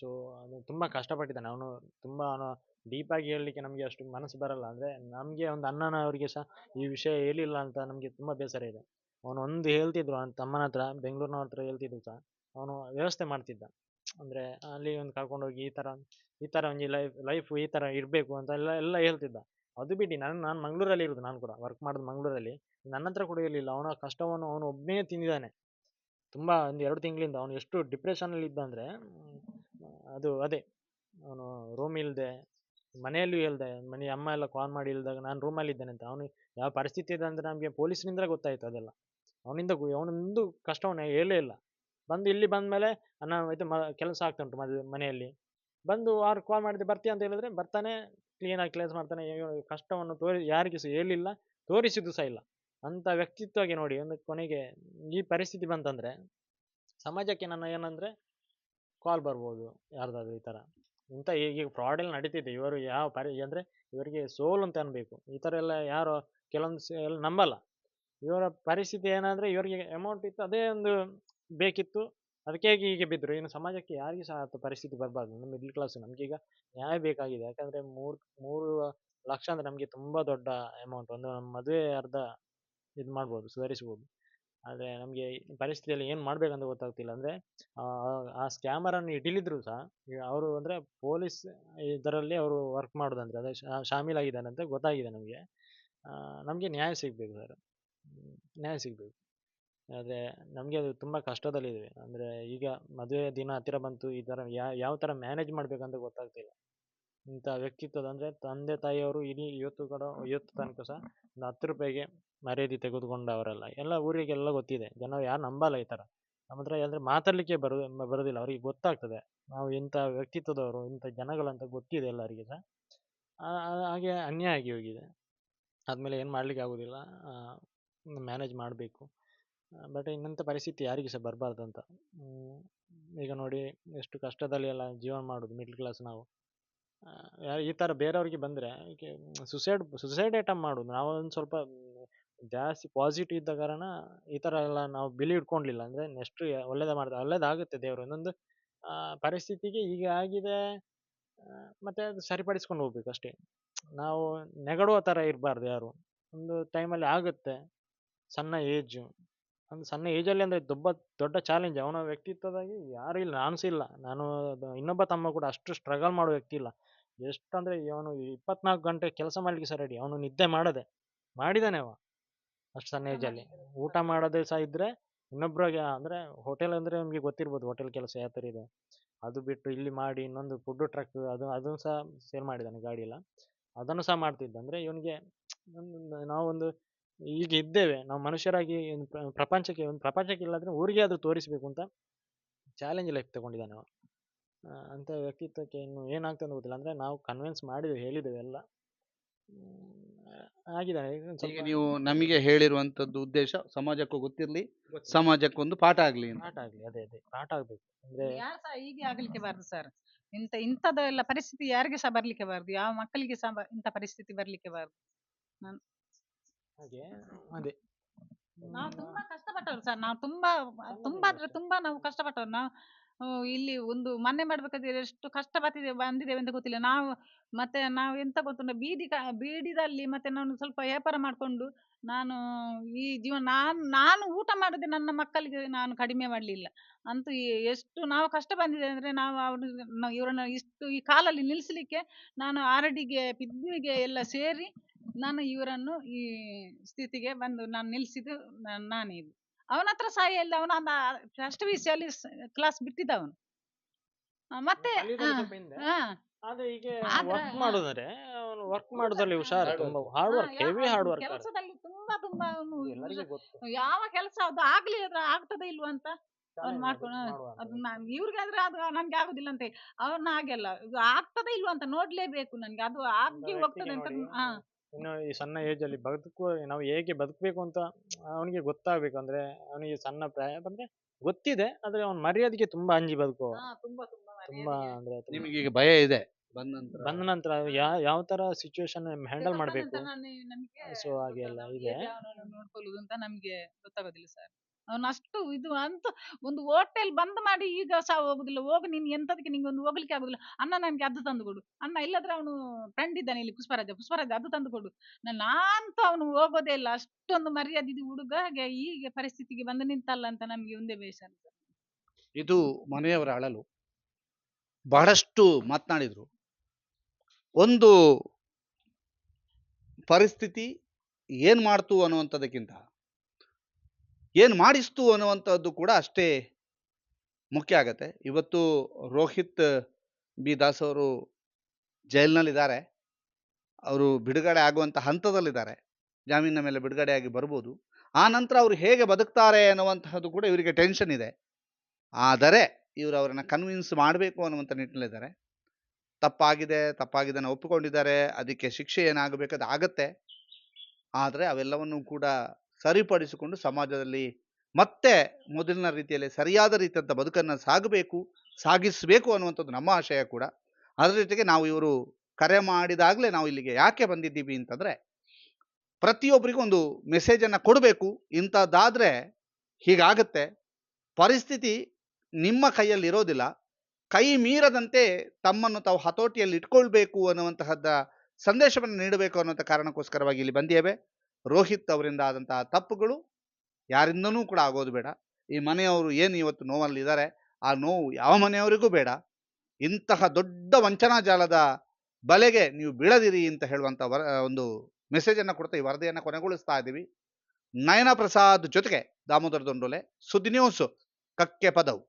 ಸೊ ಅದು ತುಂಬ ಕಷ್ಟಪಟ್ಟಿದ್ದಾನೆ. ಅವನು ತುಂಬ, ಅವನು ಡೀಪಾಗಿ ಹೇಳಲಿಕ್ಕೆ ನಮಗೆ ಅಷ್ಟು ಮನಸ್ಸು ಬರಲ್ಲ. ಅಂದರೆ ನಮಗೆ ಒಂದು ಅಣ್ಣನ ಅವರಿಗೆ ಸಹ ಈ ವಿಷಯ ಹೇಳಿಲ್ಲ ಅಂತ ನಮಗೆ ತುಂಬ ಬೇಸರ ಇದೆ. ಅವನು ಒಂದು ಹೇಳ್ತಿದ್ರು, ಅವನ ತಮ್ಮನ ಹತ್ರ, ಬೆಂಗಳೂರಿನವ್ರ ಹತ್ರ ಹೇಳ್ತಿದ್ರು ಸಹ. ಅವನು ವ್ಯವಸ್ಥೆ ಮಾಡ್ತಿದ್ದ. ಅಂದರೆ ಅಲ್ಲಿ ಒಂದು ಕರ್ಕೊಂಡೋಗಿ ಈ ಥರ ಈ ಥರ ಒಂದು ಲೈಫ್ ಲೈಫ್ ಈ ಥರ ಇರಬೇಕು ಅಂತ ಎಲ್ಲ ಎಲ್ಲ ಹೇಳ್ತಿದ್ದ. ಅದು ಬಿಟ್ಟು ನಾನು ನಾನು ಮಂಗಳೂರಲ್ಲಿ ಇರೋದು, ನಾನು ಕೂಡ ವರ್ಕ್ ಮಾಡೋದು ಮಂಗಳೂರಲ್ಲಿ. ನನ್ನ ಹತ್ರ ಕೂಡ ಇರಲಿಲ್ಲ. ಅವನ ಕಷ್ಟವನ್ನು ಅವನು ಒಬ್ಬನೇ ತಿಂದಿದ್ದಾನೆ. ತುಂಬ ಒಂದು ಎರಡು ತಿಂಗಳಿಂದ ಅವನು ಎಷ್ಟು ಡಿಪ್ರೆಷನಲ್ಲಿ ಇದ್ದ ಅಂದರೆ ಅದು ಅದೇ. ಅವನು ರೂಮ್ ಇಲ್ಲದೆ ಮನೆಯಲ್ಲೂ ಇಲ್ಲದೆ ಮನೆ ಅಮ್ಮ ಎಲ್ಲ ಕಾಲ್ ಮಾಡಿ ಇಲ್ದಾಗ ನಾನು ರೂಮಲ್ಲಿದ್ದೇನೆ ಅಂತ ಅವನು ಯಾವ ಪರಿಸ್ಥಿತಿ ಇದೆ ಅಂದರೆ ನಮಗೆ ಪೊಲೀಸ್ನಿಂದ ಗೊತ್ತಾಯ್ತು ಅದೆಲ್ಲ. ಅವನಿಂದ ಅವನೊಂದು ಕಷ್ಟವನ್ನು ಹೇಳೇ ಇಲ್ಲ. ಬಂದು ಇಲ್ಲಿ ಬಂದಮೇಲೆ, ಅಣ್ಣ ಇದು ಮ, ಕೆಲಸ ಆಗ್ತಾ ಉಂಟು ಮದುವೆ ಮನೆಯಲ್ಲಿ. ಬಂದು ಅವ್ರು ಕಾಲ್ ಮಾಡಿದ್ರೆ ಬರ್ತೀಯ ಅಂತ ಹೇಳಿದ್ರೆ ಬರ್ತಾನೆ ಕ್ಲೀನಾಗಿ ಕ್ಲೇಸ್ ಮಾಡ್ತಾನೆ. ಕಷ್ಟವನ್ನು ತೋರಿ, ಯಾರಿಗೂ ಸಹ ಹೇಳಿಲ್ಲ, ತೋರಿಸಿದ್ದು ಸಹ ಇಲ್ಲ. ಅಂಥ ವ್ಯಕ್ತಿತ್ವಗೆ ನೋಡಿ, ಒಂದು ಕೊನೆಗೆ ಈ ಪರಿಸ್ಥಿತಿ ಬಂತಂದರೆ, ಸಮಾಜಕ್ಕೆ ನನ್ನ ಏನಂದರೆ ಕಾಲ್ ಬರ್ಬೋದು, ಯಾರ್ದಾದ್ರು ಈ ಥರ ಇಂಥ ಈಗ ಫ್ರಾಡ್ ಎಲ್ಲ ನಡೀತಿದೆ. ಇವರು ಯಾವ ಪರಿ, ಅಂದರೆ ಇವರಿಗೆ ಸೋಲು ಅಂತ ಅನ್ಬೇಕು. ಈ ಥರ ಎಲ್ಲ ಯಾರು ಕೆಲವೊಂದು ಎಲ್ಲ ನಂಬಲ್ಲ. ಇವರ ಪರಿಸ್ಥಿತಿ ಏನಂದರೆ ಇವರಿಗೆ ಅಮೌಂಟ್ ಇತ್ತು, ಅದೇ ಒಂದು ಬೇಕಿತ್ತು. ಅದಕ್ಕೆ ಹೀಗೆ ಬಿದ್ದರು ಇನ್ನು ಸಮಾಜಕ್ಕೆ ಯಾರಿಗೂ ಸಹ ಪರಿಸ್ಥಿತಿ ಬರಬಾರ್ದು. ನಮ್ಮ ಮಿಡ್ಲ್ ಕ್ಲಾಸ್ ನಮಗೀಗ ನ್ಯಾಯ ಬೇಕಾಗಿದೆ. ಯಾಕಂದರೆ ಮೂರು ಮೂರು ಲಕ್ಷ ಅಂದರೆ ನಮಗೆ ತುಂಬ ದೊಡ್ಡ ಅಮೌಂಟ್ ಒಂದು ನಮ್ಮ ಮದುವೆ ಅರ್ಧ ಇದು ಮಾಡ್ಬೋದು, ಸುಧಾರಿಸ್ಬೋದು. ಆದರೆ ನಮಗೆ ಪರಿಸ್ಥಿತಿಯಲ್ಲಿ ಏನು ಮಾಡಬೇಕಂತ ಗೊತ್ತಾಗ್ತಿಲ್ಲ. ಅಂದರೆ, ಆ ಸ್ಕ್ಯಾಮರನ್ನು ಹಿಡಿಲಿದ್ರು ಸಹ ಅವರು ಅಂದರೆ ಪೊಲೀಸ್ ಇದರಲ್ಲಿ ಅವರು ವರ್ಕ್ ಮಾಡೋದಂದ್ರೆ ಅದೇ ಶಾಮೀಲಾಗಿದ್ದಾನೆ ಅಂತ ಗೊತ್ತಾಗಿದೆ ನಮಗೆ. ನಮಗೆ ನ್ಯಾಯ ಸಿಗಬೇಕು ಸರ್. ನ್ಯಾಯ ಸಿಗಬೇಕು. ಆದರೆ ನಮಗೆ ಅದು ತುಂಬ ಕಷ್ಟದಲ್ಲಿದೆ. ಅಂದರೆ ಈಗ ಮದುವೆ ದಿನ ಹತ್ತಿರ ಬಂತು, ಈ ಥರ ಯಾವ ಥರ ಮ್ಯಾನೇಜ್ ಮಾಡಬೇಕಂತ ಗೊತ್ತಾಗ್ತಿಲ್ಲ. ಇಂಥ ವ್ಯಕ್ತಿತ್ವದ ಅಂದರೆ ತಂದೆ ತಾಯಿಯವರು ಇಡೀ ಇವತ್ತು ಕೂಡ, ಇವತ್ತು ತನಕ ಸಹ ಒಂದು ಹತ್ತು ರೂಪಾಯಿಗೆ ಮರ್ಯಾದೆ ತೆಗೆದುಕೊಂಡವರಲ್ಲ ಎಲ್ಲ ಊರಿಗೆಲ್ಲ ಗೊತ್ತಿದೆ. ಜನ ಯಾರು ನಂಬಲ್ಲ ಈ ಥರ. ನಮ್ಮ ಹತ್ರ ಅಂದರೆ ಮಾತಾಡಲಿಕ್ಕೆ ಬರೋ, ಬರೋದಿಲ್ಲ. ಅವರಿಗೆ ಗೊತ್ತಾಗ್ತದೆ. ನಾವು ಇಂಥ ವ್ಯಕ್ತಿತ್ವದವರು, ಇಂಥ ಜನಗಳಂತ ಗೊತ್ತಿದೆ ಎಲ್ಲರಿಗೆ ಸಹ. ಹಾಗೆ ಅನ್ಯಾಯ ಆಗಿ ಹೋಗಿದೆ. ಆದಮೇಲೆ ಏನು ಮಾಡಲಿಕ್ಕೆ ಆಗೋದಿಲ್ಲ. ಮ್ಯಾನೇಜ್ ಮಾಡಬೇಕು. ಬಟ್ ಇನ್ನಂಥ ಪರಿಸ್ಥಿತಿ ಯಾರಿಗೂ ಸಹ ಬರಬಾರ್ದು ಅಂತ. ಈಗ ನೋಡಿ ಎಷ್ಟು ಕಷ್ಟದಲ್ಲಿ ಎಲ್ಲ ಜೀವನ ಮಾಡೋದು ಮಿಡ್ಲ್ ಕ್ಲಾಸ್ ನಾವು. ಯಾರು ಈ ಥರ ಬೇರೆಯವ್ರಿಗೆ ಬಂದರೆ ಸುಸೈಡ್ ಸುಸೈಡ್ ಐಟಮ್ ಮಾಡೋದು. ನಾವು ಒಂದು ಸ್ವಲ್ಪ ಜಾಸ್ತಿ ಪಾಸಿಟಿವ್ ಇದ್ದ ಕಾರಣ ಈ ಥರ ಎಲ್ಲ ನಾವು ಬಿಲಿ ಇಟ್ಕೊಂಡಿಲ್ಲ. ಅಂದರೆ ನೆಕ್ಸ್ಟ್ ಒಳ್ಳೇದು ಮಾಡ್ದೆ ಒಳ್ಳೇದಾಗುತ್ತೆ ದೇವರು. ಆ, ಪರಿಸ್ಥಿತಿಗೆ ಈಗ ಆಗಿದೆ ಮತ್ತೆ ಅದು ಸರಿಪಡಿಸ್ಕೊಂಡು ಹೋಗ್ಬೇಕು ಅಷ್ಟೇ. ನಾವು ನೆಗಡುವ ಥರ ಇರಬಾರ್ದು ಯಾರು. ಒಂದು ಟೈಮಲ್ಲಿ ಆಗುತ್ತೆ ಸಣ್ಣ ಏಜು ಒಂದು ಸಣ್ಣ ಏಜಲ್ಲಿ ಅಂದರೆ ದೊಡ್ಡ ದೊಡ್ಡ ಚಾಲೆಂಜ್ ಅವನ ವ್ಯಕ್ತಿತ್ವದಾಗಿ ಯಾರೂ ಇಲ್ಲ ನಾನು ಇಲ್ಲ. ನಾನು ಇನ್ನೊಬ್ಬ ತಮ್ಮ ಕೂಡ ಅಷ್ಟು ಸ್ಟ್ರಗಲ್ ಮಾಡೋ ವ್ಯಕ್ತಿ ಇಲ್ಲ. ಎಷ್ಟಂದರೆ ಅವನು ಇಪ್ಪತ್ನಾಲ್ಕು ಗಂಟೆ ಕೆಲಸ ಮಾಡಲಿಕ್ಕೆ ಸಹ ರೆಡಿ ಅವನು ನಿದ್ದೆ ಮಾಡದೆ ಮಾಡಿದಾನೆ ಅವ. ಅಷ್ಟು ಸಣ್ಣ ಏಜಲ್ಲಿ. ಊಟ ಮಾಡೋದೇ ಸಹ ಇದ್ದರೆ ಇನ್ನೊಬ್ರಿಗೆ ಅಂದರೆ ಹೋಟೆಲ್ ಅಂದರೆ ನಿಮಗೆ ಗೊತ್ತಿರ್ಬೋದು ಹೋಟೆಲ್ ಕೆಲಸ ಯಾವ ಥರ ಇದೆ. ಅದು ಬಿಟ್ಟು ಇಲ್ಲಿ ಮಾಡಿ ಇನ್ನೊಂದು ಫುಡ್ ಟ್ರಕ್ ಅದು ಅದನ್ನು ಸಹ ಸೇಲ್ ಮಾಡಿದ್ದಾನೆ ಗಾಡಿ ಎಲ್ಲ ಅದನ್ನು ಸಹ ಮಾಡ್ತಿದ್ದ. ಅಂದ್ರೆ ಇವನಿಗೆ ಒಂದು ನಾವೊಂದು ಈಗ ಇದ್ದೇವೆ. ನಾವು ಮನುಷ್ಯರಾಗಿ ಪ್ರಪಂಚಕ್ಕೆ ಒಂದು ಪ್ರಪಂಚಕ್ಕೆ ಇಲ್ಲಾಂದ್ರೆ ಊರಿಗೆ ಅದು ತೋರಿಸಬೇಕು ಅಂತ ಚಾಲೆಂಜ್ ಲೈಫ್ ತಗೊಂಡಿದ್ದಾನೆ ಅವ ಅಂತ ಅಂಥ ವ್ಯಕ್ತಿತ್ವಕ್ಕೆ ಇನ್ನು ಏನಾಗ್ತದೆ ಗೊತ್ತಿಲ್ಲ. ಅಂದರೆ ನಾವು ಕನ್ವಿನ್ಸ್ ಮಾಡಿದ್ದೇವೆ ಹೇಳಿದ್ದೇವೆ ಎಲ್ಲ. ಹ್ಮ್, ಆಗಿದ್ದಾನೆ ಈಗ ಸ್ವಲ್ಪ ನೀವು ನಮಗೆ ಹೇಳಿರುವಂತದ್ದು ಉದ್ದೇಶ ಸಮಾಜಕ್ಕೂ ಗೊತ್ತಿರ್ಲಿ ಸಮಾಜಕ್ಕೊಂದು ಪಾಠ ಆಗ್ಲಿ ಅಂತ. ಪಾಠ ಆಗಲಿ ಅದೇ ಅದೇ. ಪಾಠ ಆಗ್ಬೇಕು. ಅಂದ್ರೆ ಯಾರು ಸಹ ಹೀಗೆ ಆಗ್ಲಿಕ್ಕೆ ಬಾರ್ದು ಸರ್ ಇಂಥ ಇಂಥದ್ದೆಲ್ಲ ಪರಿಸ್ಥಿತಿ ಯಾರಿಗೆ ಸಹ ಬರ್ಲಿಕ್ಕೆ ಬಾರದು? ಯಾವ ಮಕ್ಕಳಿಗೆ ಸಹ ಬ- ಇಂಥ ಪರಿಸ್ಥಿತಿ ಬರ್ಲಿಕ್ಕೆ ಬಾರ್ದು? ಹಾಗೆ ಅದೇ. ನಾವು ತುಂಬಾ ಕಷ್ಟಪಟ್ಟವ್ರು ಸರ್ ನಾವು ತುಂಬಾ ತುಂಬಾ ಅಂದ್ರೆ ತುಂಬಾ ನಾವು ಕಷ್ಟಪಟ್ಟವ್ರು. ನಾವು ಇಲ್ಲಿ ಒಂದು ಮನೆ ಮಾಡ್ಬೇಕಾದ್ರೆ ಎಷ್ಟು ಕಷ್ಟ ಬರ್ತಿದೆ ಬಂದಿದ್ದೇವೆ ಅಂತ ಗೊತ್ತಿಲ್ಲ. ನಾವು ಮತ್ತೆ ನಾವು ಎಂತ ಗೊತ್ತುಂಟ, ಬೀದಿ ಕ- ಬೀಡಿದಲ್ಲಿ ಮತ್ತೆ ನಾನು ಸ್ವಲ್ಪ ವ್ಯಾಪಾರ ಮಾಡ್ಕೊಂಡು ನಾನು ಈ ಜೀವನ, ನಾನು ನಾನು ಊಟ ಮಾಡದೆ ನನ್ನ ಮಕ್ಕಳಿಗೆ ನಾನು ಕಡಿಮೆ ಮಾಡಲಿಲ್ಲ. ಅಂತೂ ಎಷ್ಟು ನಾವು ಕಷ್ಟ ಬಂದಿದೆ ಅಂದ್ರೆ ನಾವು ಅವ್ರನ್ನ ಇವರನ್ನ ಇಷ್ಟು ಈ ಕಾಲಲ್ಲಿ ನಿಲ್ಲಿಸಲಿಕ್ಕೆ ನಾನು ಆರಡಿಗೆ ಪಿದ್ಮಿಗೆ ಎಲ್ಲ ಸೇರಿ ನಾನು ಇವರನ್ನು ಈ ಸ್ಥಿತಿಗೆ ಬಂದು ನಾನು ನಿಲ್ಲಿಸಿದ್ದು ನಾನೇ ಇದು. ಅವನ ಹತ್ರ ಸಹ ಇಲ್ಲ ಅವನ ಫಸ್ಟ್ ವಿಷಯಲ್ಲಿ ಕ್ಲಾಸ್ ಬಿಟ್ಟಿದ್ದ ಅವನು ಮತ್ತೆ ವರ್ಕ್ ಆ. ಅವನು ವರ್ಕ್ ಮಾಡೋದ್ರಲ್ಲಿ ಹುಷಾರು ತುಂಬಾ hard work heavy hard work ಕೆಲಸದಲ್ಲಿ ತುಂಬಾ ತುಂಬಾ ಅವನು ಯಾವ ಕೆಲಸ ಅದು ಆಗ್ಲಿ ಅದ್ರ ಆಗ್ತದೆ ಇಲ್ವಾ ಅಂತ ಅವ್ನು ಮಾಡ್ಕೊಂಡು ಅದು ನಾನು ಇವ್ರಿಗೆ ಆದ್ರೆ ಅದು ನನ್ಗೆ ಆಗುದಿಲ್ಲ ಅಂತ ಅವ್ರನ್ನ ಹಾಗೆಲ್ಲ. ಇದು ಆಗ್ತದೆ ಇಲ್ವಾ ಅಂತ ನೋಡ್ಲೇಬೇಕು ನನ್ಗೆ. ಅದು ಆಗಿ ಹೋಗ್ತದೆ ಅಂತ ಹಾ. ಇನ್ನು ಈ ಸಣ್ಣ ಏಜ್ ಅಲ್ಲಿ ಬದುಕುವ ನಾವು ಹೇಗೆ ಬದುಕಬೇಕು ಅಂತ ಅವನಿಗೆ ಗೊತ್ತಾಗ್ಬೇಕು. ಅಂದ್ರೆ ಅವನಿಗೆ ಸಣ್ಣ ಪ್ರಾಯ ಅಂದ್ರೆ ಗೊತ್ತಿದೆ ಆದ್ರೆ ಅವ್ನ್ ಮರ್ಯಾದೆಗೆ ತುಂಬಾ ಅಂಜಿ ಬದುಕು ಹಾ, ತುಂಬಾ ತುಂಬಾ. ಅಂದ್ರೆ ತುಂಬಾ- ನಿಮಗೆ ಈಗ ಭಯ ಇದೆ ಬಂದ ನಂತರ? ಬಂದ ನಂತರ ಯಾವ ಯಾವ ತರ ಸಿಚುವೇಶನ್ ಹ್ಯಾಂಡಲ್ ಮಾಡ್ಬೇಕು ನಂತರ ನಾನು- ನಮ್ಗೆ ಸೊ ಹಾಗೆ ಎಲ್ಲ ಇದೆ. ಹೇಗೆ ಅವನನ್ನು ನೋಡ್ಕೊಳ್ಳುದು ಅಂತ ನಮ್ಗೆ ಗೊತ್ತಾಗೋದಿಲ್ಲ ಸರ್ ಅವನು ಅಷ್ಟು ಇದು ಅಂತ ಒಂದು ಹೋಟೆಲ್ ಬಂದ್ ಮಾಡಿ ಈಗ ಸಹ ಹೋಗುದಿಲ್ಲ. ಹೋಗು ನೀನ್ ಎಂತದಕ್ಕೆ ನಿಂಗೆ ಒಂದು ಹೋಗ್ಲಿಕ್ಕೆ ಆಗುದಿಲ್ಲ. ಅಣ್ಣ ನನ್ಗೆ ಅದು ತಂದು ಕೊಡು. ಅಣ್ಣ ಇಲ್ಲದ್ರೆ ಅವನು ಫ್ರೆಂಡ್ ಇದ್ದಾನೆ ಇಲ್ಲಿ ಪುಷ್ಪರಾಜ. ಪುಷ್ಪರಾಜ ಅದು ತಂದು ಕೊಡು. ನಾನ್ತು ಅವನು ಹೋಗೋದೇ ಇಲ್ಲ. ಅಷ್ಟೊಂದು ಮರ್ಯಾದೆ ಇದು ಹುಡುಗ. ಹಾಗೆ ಈಗ ಪರಿಸ್ಥಿತಿಗೆ ಬಂದು ನಿಂತಲ್ಲ ಅಂತ ನಮ್ಗೆ ಒಂದೇ ಬೇಸರ ಇದು ಮನೆಯವರ ಅಳಲು. ಬಹಳಷ್ಟು ಮಾತನಾಡಿದ್ರು. ಒಂದು ಪರಿಸ್ಥಿತಿ ಏನ್ ಮಾಡ್ತು ಅನ್ನುವಂಥದ್ದಕ್ಕಿಂತ ಏನ್ ಮಾಡಿಸ್ತು ಅನ್ನುವಂಥದ್ದು ಕೂಡ ಅಷ್ಟೇ ಮುಖ್ಯ ಆಗತ್ತೆ. ಇವತ್ತು ರೋಹಿತ್, ಬಿ. ದಾಸ್ ಅವರು ಜೈಲಿನಲ್ಲಿದ್ದಾರೆ. ಅವರು ಬಿಡುಗಡೆ ಆಗುವಂಥ ಹಂತದಲ್ಲಿದ್ದಾರೆ. ಜಾಮೀನಿನ ಮೇಲೆ ಬಿಡುಗಡೆಯಾಗಿ ಬರ್ಬೋದು. ಆ ನಂತರ ಅವರು ಹೇಗೆ ಬದುಕ್ತಾರೆ ಅನ್ನುವಂತಹದ್ದು ಕೂಡ ಇವರಿಗೆ ಟೆನ್ಷನ್ ಇದೆ. ಆದರೆ ಇವರು ಅವರನ್ನು ಕನ್ವಿನ್ಸ್ ಮಾಡಬೇಕು ಅನ್ನುವಂಥ ನಿಟ್ಟಿನಲ್ಲಿದ್ದಾರೆ. ತಪ್ಪಾಗಿದೆ ತಪ್ಪಾಗಿದೆ ಒಪ್ಪಿಕೊಂಡಿದ್ದಾರೆ. ಅದಕ್ಕೆ ಶಿಕ್ಷೆ ಏನಾಗಬೇಕು ಅದು ಆಗತ್ತೆ. ಆದರೆ ಅವೆಲ್ಲವನ್ನೂ ಕೂಡ ಸರಿಪಡಿಸಿಕೊಂಡು ಸಮಾಜದಲ್ಲಿ ಮತ್ತೆ ಮೊದಲಿನ ರೀತಿಯಲ್ಲಿ ಸರಿಯಾದ ರೀತಿಯಂಥ ಬದುಕನ್ನು ಸಾಗಬೇಕು, ಸಾಗಿಸಬೇಕು ಅನ್ನುವಂಥದ್ದು ನಮ್ಮ ಆಶಯ ಕೂಡ. ಅದರ ಜೊತೆಗೆ ನಾವು ಇವರು ಕರೆ ಮಾಡಿದಾಗಲೇ ನಾವು ಇಲ್ಲಿಗೆ ಯಾಕೆ ಬಂದಿದ್ದೀವಿ ಅಂತಂದರೆ, ಪ್ರತಿಯೊಬ್ಬರಿಗೂ ಒಂದು ಮೆಸೇಜನ್ನು ಕೊಡಬೇಕು. ಇಂಥದ್ದಾದರೆ ಹೀಗಾಗತ್ತೆ. ಪರಿಸ್ಥಿತಿ ನಿಮ್ಮ ಕೈಯಲ್ಲಿರೋದಿಲ್ಲ ಕೈ ಮೀರದಂತೆ ತಮ್ಮನ್ನು ತಾವು ಹತೋಟಿಯಲ್ಲಿ ಇಟ್ಕೊಳ್ಬೇಕು ಅನ್ನುವಂತಹದ್ದ ಸಂದೇಶವನ್ನು ನೀಡಬೇಕು ಅನ್ನುವಂಥ ಕಾರಣಕ್ಕೋಸ್ಕರವಾಗಿ ಇಲ್ಲಿ ಬಂದಿದ್ದೇವೆ. ರೋಹಿತ್ ಅವರಿಂದ ಆದಂತಹ ತಪ್ಪುಗಳು ಯಾರಿಂದನೂ ಕೂಡ ಆಗೋದು ಬೇಡ. ಈ ಮನೆಯವರು ಏನು ಇವತ್ತು ನೋವಲ್ಲಿದ್ದಾರೆ, ಆ ನೋವು ಯಾವ ಮನೆಯವರಿಗೂ ಬೇಡ. ಇಂತಹ ದೊಡ್ಡ ವಂಚನಾ ಜಾಲದ ಬಲೆಗೆ ನೀವು ಬೀಳದಿರಿ ಅಂತ ಹೇಳುವಂಥ ವರ, ಒಂದು ಮೆಸೇಜನ್ನು ಕೊಡ್ತಾ ಈ ವರದಿಯನ್ನು ಕೊನೆಗೊಳಿಸ್ತಾ ಇದ್ದೀವಿ. ನಯನ ಪ್ರಸಾದ್ ಜೊತೆಗೆ ದಾಮೋದರ ದೊಂಡೋಲೆ, ಸುದ್ದಿ ನ್ಯೂಸ್ ಕಕ್ಕೆ ಪದವು.